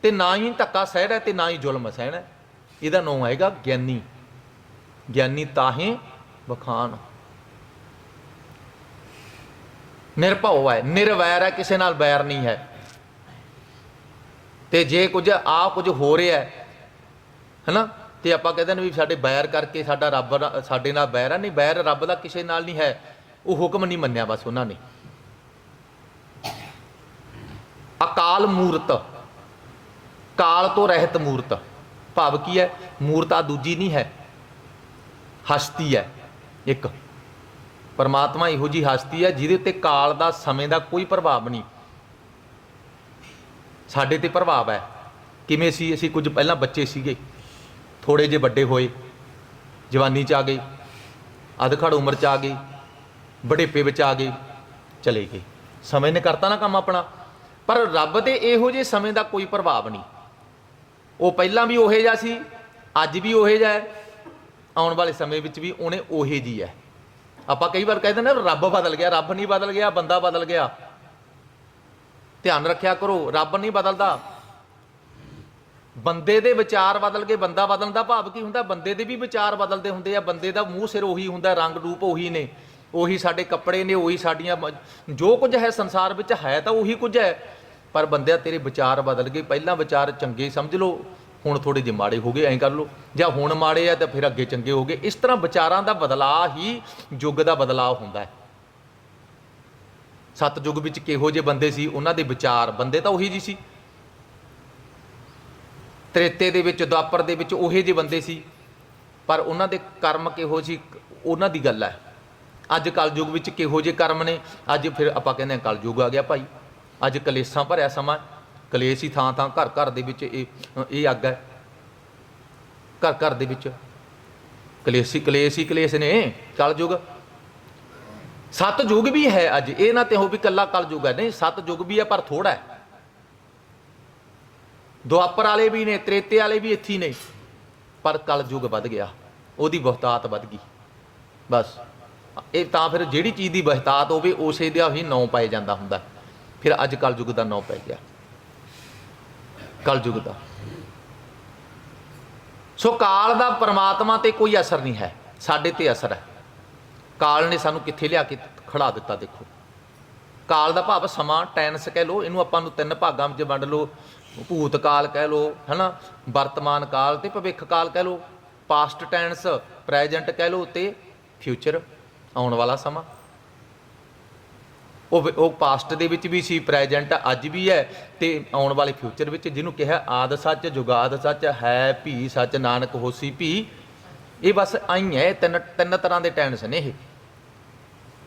ਤੇ ਨਾ ਹੀ ਧੱਕਾ ਸਹਿਣਾ ਹੈ ਤੇ ਨਾ ਹੀ ਜ਼ੁਲਮ ਸਹਿਣਾ ਇਹਦਾ ਨਾਮ ਆਏਗਾ ਗਿਆਨੀ। ਗਿਆਨੀ ਤਾਹੇ ਵਖਾਨ ਨਿਰਭਉ ਹੈ, ਨਿਰਵੈਰ ਹੈ, ਕਿਸੇ ਨਾਲ ਬੈਰ ਨਹੀਂ ਹੈ। ਤੇ ਜੇ ਕੁਝ ਆ ਕੁਝ ਹੋ ਰਿਹਾ ਹੈ, ਹੈਨਾ? ਤੇ ਆਪਾਂ ਕਹਿੰਦੇ ਨੇ ਵੀ ਸਾਡੇ ਬੈਰ ਕਰਕੇ ਸਾਡਾ ਰੱਬ ਸਾਡੇ ਨਾਲ ਬੈਰ ਹੈ। ਨਹੀਂ ਬੈਰ ਰੱਬ ਦਾ ਕਿਸੇ ਨਾਲ ਨਹੀਂ ਹੈ। ਉਹ ਹੁਕਮ ਨਹੀਂ ਮੰਨਿਆ ਬਸ ਉਹਨਾਂ ਨੇ। ਅਕਾਲ ਮੂਰਤ, ਕਾਲ ਤੋਂ ਰਹਿਤ ਮੂਰਤ। ਭਾਵ ਕੀ ਹੈ? ਮੂਰਤ ਆ ਦੂਜੀ ਨਹੀਂ ਹੈ। ਹਸਤੀ ਹੈ, ਇੱਕ। ਪਰਮਾਤਮਾ ਇਹੋ ਜੀ ਹਸਤੀ ਹੈ ਜਿਹਦੇ ਉੱਤੇ ਕਾਲ ਦਾ ਸਮੇਂ ਦਾ ਕੋਈ ਪ੍ਰਭਾਵ ਨਹੀਂ। ਸਾਡੇ ਤੇ ਪ੍ਰਭਾਵ ਹੈ। ਕਿਵੇਂ ਸੀ? ਅਸੀਂ ਕੁਝ ਪਹਿਲਾਂ ਬੱਚੇ ਸੀਗੇ। ਥੋੜੇ ਜਿਹੇ ਵੱਡੇ ਹੋਏ। ਜਵਾਨੀ ਚ ਆ ਗਏ। ਅਧਖੜ ਉਮਰ ਚ ਆ ਗਏ। ਬੜੇਪੇ ਵਿੱਚ ਆ ਗਏ। ਚਲੇ ਗਏ। ਸਮੇਂ ਨੇ ਕਰਤਾ ਨਾ ਕੰਮ ਆਪਣਾ। ਪਰ ਰੱਬ ਤੇ ਇਹੋ ਜਿਹੇ ਸਮੇਂ ਦਾ ਕੋਈ ਪ੍ਰਭਾਵ ਨਹੀਂ। ਉਹ ਪਹਿਲਾਂ ਵੀ ਉਹੇ ਜਿਹਾ ਸੀ, ਅੱਜ ਵੀ ਉਹੇ ਜਿਹਾ ਹੈ। ਆਉਣ ਵਾਲੇ ਸਮੇਂ ਵਿੱਚ ਵੀ ਉਹਨੇ ਉਹੇ ਜੀ ਹੈ। ਆਪਾਂ ਕਈ ਵਾਰ ਕਹਿੰਦੇ ਨੇ ਰੱਬ ਬਦਲ ਗਿਆ, ਰੱਬ ਨਹੀਂ ਬਦਲ ਗਿਆ, ਬੰਦਾ ਬਦਲ ਗਿਆ। ਧਿਆਨ ਰੱਖਿਆ ਕਰੋ, ਰੱਬ ਨਹੀਂ ਬਦਲਦਾ। ਬੰਦੇ ਦੇ ਵਿਚਾਰ ਬਦਲ ਕੇ ਬੰਦਾ ਬਦਲਣ ਦਾ ਭਾਵ ਕੀ ਹੁੰਦਾ? ਬੰਦੇ ਦੇ ਵੀ ਵਿਚਾਰ ਬਦਲਦੇ ਹੁੰਦੇ ਆ, ਬੰਦੇ ਦਾ ਮੂੰਹ ਸਿਰ ਉਹੀ ਹੁੰਦਾ, ਰੰਗ ਰੂਪ ਉਹੀ ਨੇ। ਉਹੀ ਸਾਡੇ ਕੱਪੜੇ ਨੇ, ਉਹੀ ਸਾਡੀਆਂ ਜੋ ਕੁਝ ਹੈ ਸੰਸਾਰ ਵਿੱਚ ਹੈ ਤਾਂ ਉਹੀ ਕੁਝ ਹੈ। ਪਰ ਬੰਦਿਆ ਤੇਰੇ ਵਿਚਾਰ ਬਦਲ ਗਏ, ਪਹਿਲਾਂ ਵਿਚਾਰ ਚੰਗੇ ਸਮਝ ਲਓ। ਹੁਣ ਥੋੜੇ ਜਿਹੇ ਮਾੜੇ ਹੋ ਗਏ ਐਂ ਕਰ ਲਓ। ਜਾਂ ਹੁਣ ਮਾੜੇ ਆ ਤਾਂ ਫਿਰ ਅੱਗੇ ਚੰਗੇ ਹੋ ਗਏ। ਇਸ ਤਰ੍ਹਾਂ ਵਿਚਾਰਾਂ ਦਾ ਬਦਲਾਅ ਹੀ ਯੁੱਗ ਦਾ ਬਦਲਾਅ ਹੁੰਦਾ ਹੈ। ਸਤਜੁਗ ਵਿੱਚ ਕਿਹੋ ਜਿਹੇ ਬੰਦੇ ਸੀ, ਉਹਨਾਂ ਦੇ ਵਿਚਾਰ ਬੰਦੇ ਤਾਂ ਉਹੀ ਜੀ ਸੀ। ਤ੍ਰੇਤੇ ਦੇ ਵਿੱਚ ਦੁਆਪਰ ਦੇ ਵਿੱਚ ਉਹੇ ਜਿਹੇ ਬੰਦੇ ਸੀ। ਪਰ ਉਹਨਾਂ ਦੇ ਕਰਮ ਕਿਹੋ ਸੀ ਉਹਨਾਂ ਦੀ ਗੱਲ ਹੈ। ਅੱਜ ਕਲਯੁਗ ਵਿੱਚ ਕਿਹੋ ਜਿਹੇ ਕਰਮ ਨੇ? ਅੱਜ ਫਿਰ ਆਪਾਂ ਕਹਿੰਦੇ ਹਾਂ ਕਲਯੁਗ ਆ ਗਿਆ ਭਾਈ। ਅੱਜ ਕਲੇਸ਼ਾਂ ਭਰਿਆ ਸਮਾਂ। ਕਲੇਸ਼ ਹੀ ਥਾਂ ਥਾਂ ਘਰ ਘਰ ਦੇ ਵਿੱਚ ਇਹ ਇਹ ਅੱਗ ਹੈ। ਘਰ ਘਰ ਦੇ ਵਿੱਚ। ਕਲੇਸ਼ੀ ਕਲੇਸ਼ ਹੀ ਕਲੇਸ਼ ਨੇ, ਕਲਯੁਗ। ਸਤ ਯੁਗ ਵੀ ਹੈ ਅੱਜ। ਇਹ ਨਾ ਤੇ ਹੋ ਵੀ ਕੱਲਾ ਕਲਯੁਗ ਹੈ। ਨਹੀਂ ਸਤ ਯੁਗ ਵੀ ਹੈ, ਪਰ ਥੋੜਾ ਹੈ। ਦੁਆਪਰ ਵਾਲੇ ਵੀ ਨੇ, ਤ੍ਰੇਤੇ ਵਾਲੇ ਵੀ ਇੱਥੇ ਨੇ। ਪਰ ਕਲਯੁਗ ਵੱਧ ਗਿਆ। ਉਹਦੀ ਬਹੁਤਾਤ ਵੱਧ ਗਈ। ਬਸ। ਇਹ ਤਾਂ ਫਿਰ ਜਿਹੜੀ ਚੀਜ਼ ਦੀ ਬਹੁਤਾਤ ਹੋਵੇ, ਉਸੇ ਦਾ ਹੀ ਨੌ ਪਾਇਆ ਜਾਂਦਾ ਹੁੰਦਾ। ਫਿਰ ਅੱਜ ਕਲਯੁਗ ਦਾ ਨੌ ਪੈ ਗਿਆ। ਕਲਯੁਗ ਦਾ। ਸੋ ਕਾਲ ਦਾ ਪਰਮਾਤਮਾ ਤੇ ਕੋਈ ਅਸਰ ਨਹੀਂ ਹੈ। ਸਾਡੇ ਤੇ ਅਸਰ ਹੈ। ਕਾਲ ਨੇ ਸਾਨੂੰ ਕਿੱਥੇ ਲਿਆ ਕੇ ਖੜਾ ਦਿੱਤਾ ਦੇਖੋ। ਕਾਲ ਦਾ ਭਾਵ ਸਮਾਂ, ਟੈਨਸ ਕਹਿ ਲਓ, ਇਹਨੂੰ ਆਪਾਂ ਨੂੰ ਤਿੰਨ ਭਾਗਾਂ ਵਿੱਚ ਵੰਡ ਲਓ। ਭੂਤ ਕਾਲ ਕਹਿ ਲਓ, ਹਨਾ? ਵਰਤਮਾਨ ਕਾਲ ਤੇ ਭਵਿੱਖ ਕਾਲ ਕਹਿ ਲਓ। ਪਾਸਟ ਟੈਂਸ ਪ੍ਰੈਜ਼ੈਂਟ ਕਹਿ ਲਓ ਤੇ ਫਿਊਚਰ ਆਉਣ ਵਾਲਾ ਸਮਾਂ। ਉਹ ਉਹ ਪਾਸਟ ਦੇ ਵਿੱਚ ਵੀ ਸੀ ਪ੍ਰੈਜ਼ੈਂਟ ਅੱਜ ਵੀ ਹੈ ਤੇ ਆਉਣ ਵਾਲੇ ਫਿਊਚਰ ਵਿੱਚ ਜਿਹਨੂੰ ਕਿਹਾ ਆਦ ਸੱਚ, ਜੁਗਾਦ ਸੱਚ, ਹੈ ਭੀ ਸੱਚ, ਨਾਨਕ ਹੋਸੀ ਭੀ। ਇਹ ਬਸ ਆਈ ਹੈ, ਇਹ ਤਿੰਨ ਤਿੰਨ ਤਰ੍ਹਾਂ ਦੇ ਟੈਂਸ ਨੇ ਇਹ।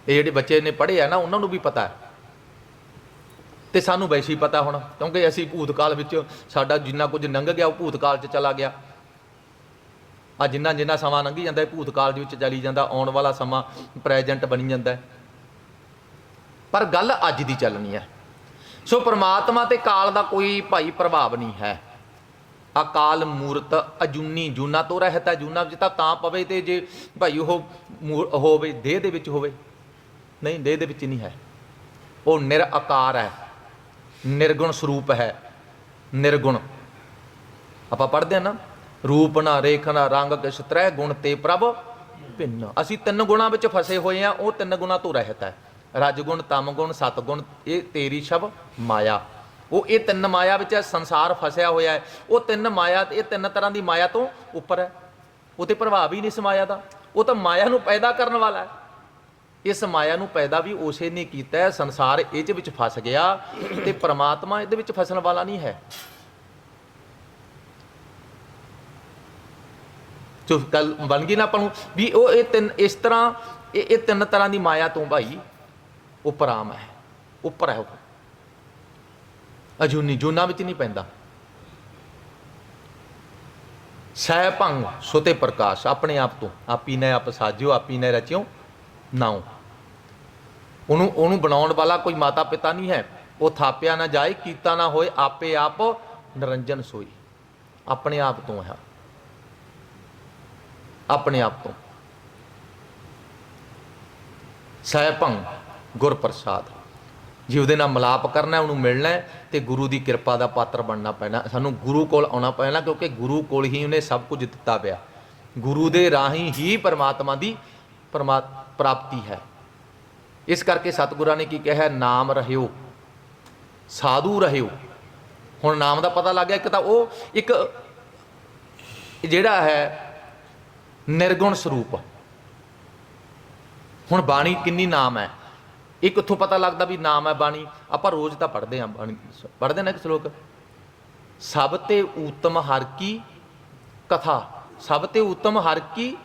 ਇਹ ਜਿਹੜੇ ਬੱਚੇ ਨੇ ਪੜ੍ਹੇ ਆ ਨਾ, ਉਹਨਾਂ ਨੂੰ ਵੀ ਪਤਾ ਹੈ। ਤੇ ਸਾਨੂੰ ਵੈਸੇ ਹੀ ਪਤਾ ਹੁਣ, ਕਿਉਂਕਿ ਅਸੀਂ ਭੂਤਕਾਲ ਵਿੱਚ ਸਾਡਾ ਜਿੰਨਾ ਕੁਝ ਲੰਘ ਗਿਆ, ਉਹ ਭੂਤਕਾਲ 'ਚ ਚਲਾ ਗਿਆ। ਆ ਜਿੰਨਾ ਜਿੰਨਾ ਸਮਾਂ ਲੰਘੀ ਜਾਂਦਾ ਹੈ ਭੂਤਕਾਲ ਦੇ ਵਿੱਚ ਚਲੀ ਜਾਂਦਾ, ਆਉਣ ਵਾਲਾ ਸਮਾਂ ਪ੍ਰੈਜ਼ੈਂਟ ਬਣੀ ਜਾਂਦਾ ਹੈ। ਪਰ ਗੱਲ ਅੱਜ ਦੀ ਚੱਲਣੀ ਹੈ। ਸੋ ਪ੍ਰਮਾਤਮਾ ਤੇ ਕਾਲ ਦਾ ਕੋਈ ਭਾਈ ਪ੍ਰਭਾਵ ਨਹੀਂ ਹੈ। ਅਕਾਲ ਮੂਰਤ ਅਜੂਨੀ ਜੂਨਾ ਤੋਂ ਰਹਿਤ ਹੈ। ਜੂਨਾ ਵਿੱਚ ਤਾਂ ਤਾਂ ਪਵੇ ਤੇ ਜੇ ਭਾਈ ਉਹ ਮੂਰ- ਹੋਵੇ, ਦੇਹ ਦੇ ਵਿੱਚ ਹੋਵੇ। ਨਹੀਂ, ਦੇਹ ਦੇ ਵਿੱਚ ਨਹੀਂ ਹੈ। ਉਹ ਨਿਰਆਕਾਰ ਹੈ। ਨਿਰਗੁਣ ਸਰੂਪ ਹੈ। ਨਿਰਗੁਣ। ਆਪਾਂ ਪੜ੍ਹਦੇ ਆ ਨਾ। ਰੂਪ ਨਾ, ਰੇਖ ਨਾ, ਰੰਗ ਕਿਛ ਤ੍ਰੈ ਗੁਣ ਤੇ ਪ੍ਰਭ ਭਿੰਨ। ਅਸੀਂ ਤਿੰਨ ਗੁਣਾਂ ਵਿੱਚ ਫਸੇ ਹੋਏ ਆ ਉਹ ਤਿੰਨ ਗੁਣਾਂ ਤੋਂ ਰਹਿਤ ਹੈ। ਰਜਗੁਣ, ਤਮਗੁਣ, ਸਤਗੁਣ, ਇਹ ਤੇਰੀ ਸ਼ਬ ਮਾਇਆ। ਉਹ ਇਹ ਤਿੰਨ ਮਾਇਆ ਵਿੱਚ ਸੰਸਾਰ ਫਸਿਆ ਹੋਇਆ ਹੈ। ਉਹ ਤਿੰਨ ਮਾਇਆ, ਇਹ ਤਿੰਨ ਤਰ੍ਹਾਂ ਦੀ ਮਾਇਆ ਤੋਂ ਉੱਪਰ ਹੈ। ਉਹ ਤੇ ਪ੍ਰਭਾਵ ਹੀ ਨਹੀਂ ਇਸ ਮਾਇਆ ਦਾ। ਉਹ ਤਾਂ ਮਾਇਆ ਨੂੰ ਪੈਦਾ ਕਰਨ ਵਾਲਾ ਹੈ। ਇਸ ਮਾਇਆ ਨੂੰ ਪੈਦਾ ਵੀ ਉਸੇ ਨੇ ਕੀਤਾ ਸੰਸਾਰ ਇਹ ਚ ਵਿੱਚ ਫਸ ਗਿਆ ਤੇ ਪ੍ਰਮਾਤਮਾ ਇਹਦੇ ਵਿੱਚ ਫਸਣ ਵਾਲਾ ਨਹੀਂ ਹੈ। ਜੋ ਗੱਲ ਬਣ ਗਈ ਨਾ ਆਪਾਂ ਨੂੰ ਵੀ ਉਹ ਇਹ ਤਿੰਨ, ਇਸ ਤਰ੍ਹਾਂ ਇਹ ਇਹ ਤਿੰਨ ਤਰ੍ਹਾਂ ਦੀ ਮਾਇਆ ਤੋਂ ਭਾਈ ਉਪਰਾਮ ਹੈ, ਉੱਪਰ ਹੈ ਉਹ ਅਜੂਨੀ ਜੂਨਾ ਵਿੱਚ ਨਹੀਂ ਪੈਂਦਾ। ਸਹਿ ਭੰਗ ਸੁਤੇ ਪ੍ਰਕਾਸ਼, ਆਪਣੇ ਆਪ ਤੋਂ। ਆਪੀ ਨੇ ਆਪ ਸਾਜਿਓ, ਆਪੀ ਨੇ ਰਚਿਓ, ਨਾਉ। ਉਹਨੂੰ ਉਹਨੂੰ ਬਣਾਉਣ ਵਾਲਾ ਕੋਈ ਮਾਤਾ ਪਿਤਾ ਨਹੀਂ ਹੈ। ਉਹ ਥਾਪਿਆ ਨਾ ਜਾਏ, ਕੀਤਾ ਨਾ ਹੋਏ, ਆਪੇ ਆਪ ਨਿਰੰਜਨ ਸੋਈ। ਆਪਣੇ ਆਪ ਤੋਂ ਹੈ। ਆਪਣੇ ਆਪ ਤੋਂ। ਸਹਿ ਭੰਗ ਗੁਰਪ੍ਰਸਾਦ। ਜੇ ਉਹਦੇ ਨਾਲ ਮਲਾਪ ਕਰਨਾ ਉਹਨੂੰ ਮਿਲਣਾ ਹੈ, ਤੇ ਗੁਰੂ ਦੀ ਕਿਰਪਾ ਦਾ ਪਾਤਰ ਬਣਨਾ ਪੈਣਾ। ਸਾਨੂੰ ਗੁਰੂ ਕੋਲ ਆਉਣਾ ਪੈਣਾ, ਕਿਉਂਕਿ ਗੁਰੂ ਕੋਲ ਹੀ ਉਹਨੇ ਸਭ ਕੁਝ ਦਿੱਤਾ ਪਿਆ। ਗੁਰੂ ਦੇ ਰਾਹੀਂ ਹੀ ਪਰਮਾਤਮਾ ਦੀ ਪਰਮਾ, ਪ੍ਰਾਪਤੀ ਹੈ। ਇਸ ਕਰਕੇ ਸਤਿਗੁਰਾਂ ਨੇ ਕੀ ਕਿਹਾ, ਨਾਮ ਰਹਿਓ, ਸਾਧੂ ਰਹਿਓ। ਹੁਣ ਨਾਮ ਦਾ ਪਤਾ ਲੱਗ ਗਿਆ, ਇੱਕ ਤਾਂ ਉਹ, ਇੱਕ ਜਿਹੜਾ ਹੈ, ਨਿਰਗੁਣ ਸਰੂਪ। ਹੁਣ ਬਾਣੀ ਕਿੰਨੀ ਨਾਮ ਹੈ? ਇਹ ਕਿੱਥੋਂ ਪਤਾ ਲੱਗਦਾ ਵੀ ਨਾਮ ਹੈ ਬਾਣੀ, ਆਪਾਂ ਰੋਜ਼ ਤਾਂ ਪੜ੍ਹਦੇ ਹਾਂ ਬਾਣੀ ਪੜ੍ਹਦੇ ਨਾ ਇੱਕ ਸ਼ਲੋਕ? ਸਭ ਤੇ ਊਤਮ ਹਰ ਕੀ ਕਥਾ, ਸਭ ਤੇ ਊਤਮ ਹਰ ਕੀ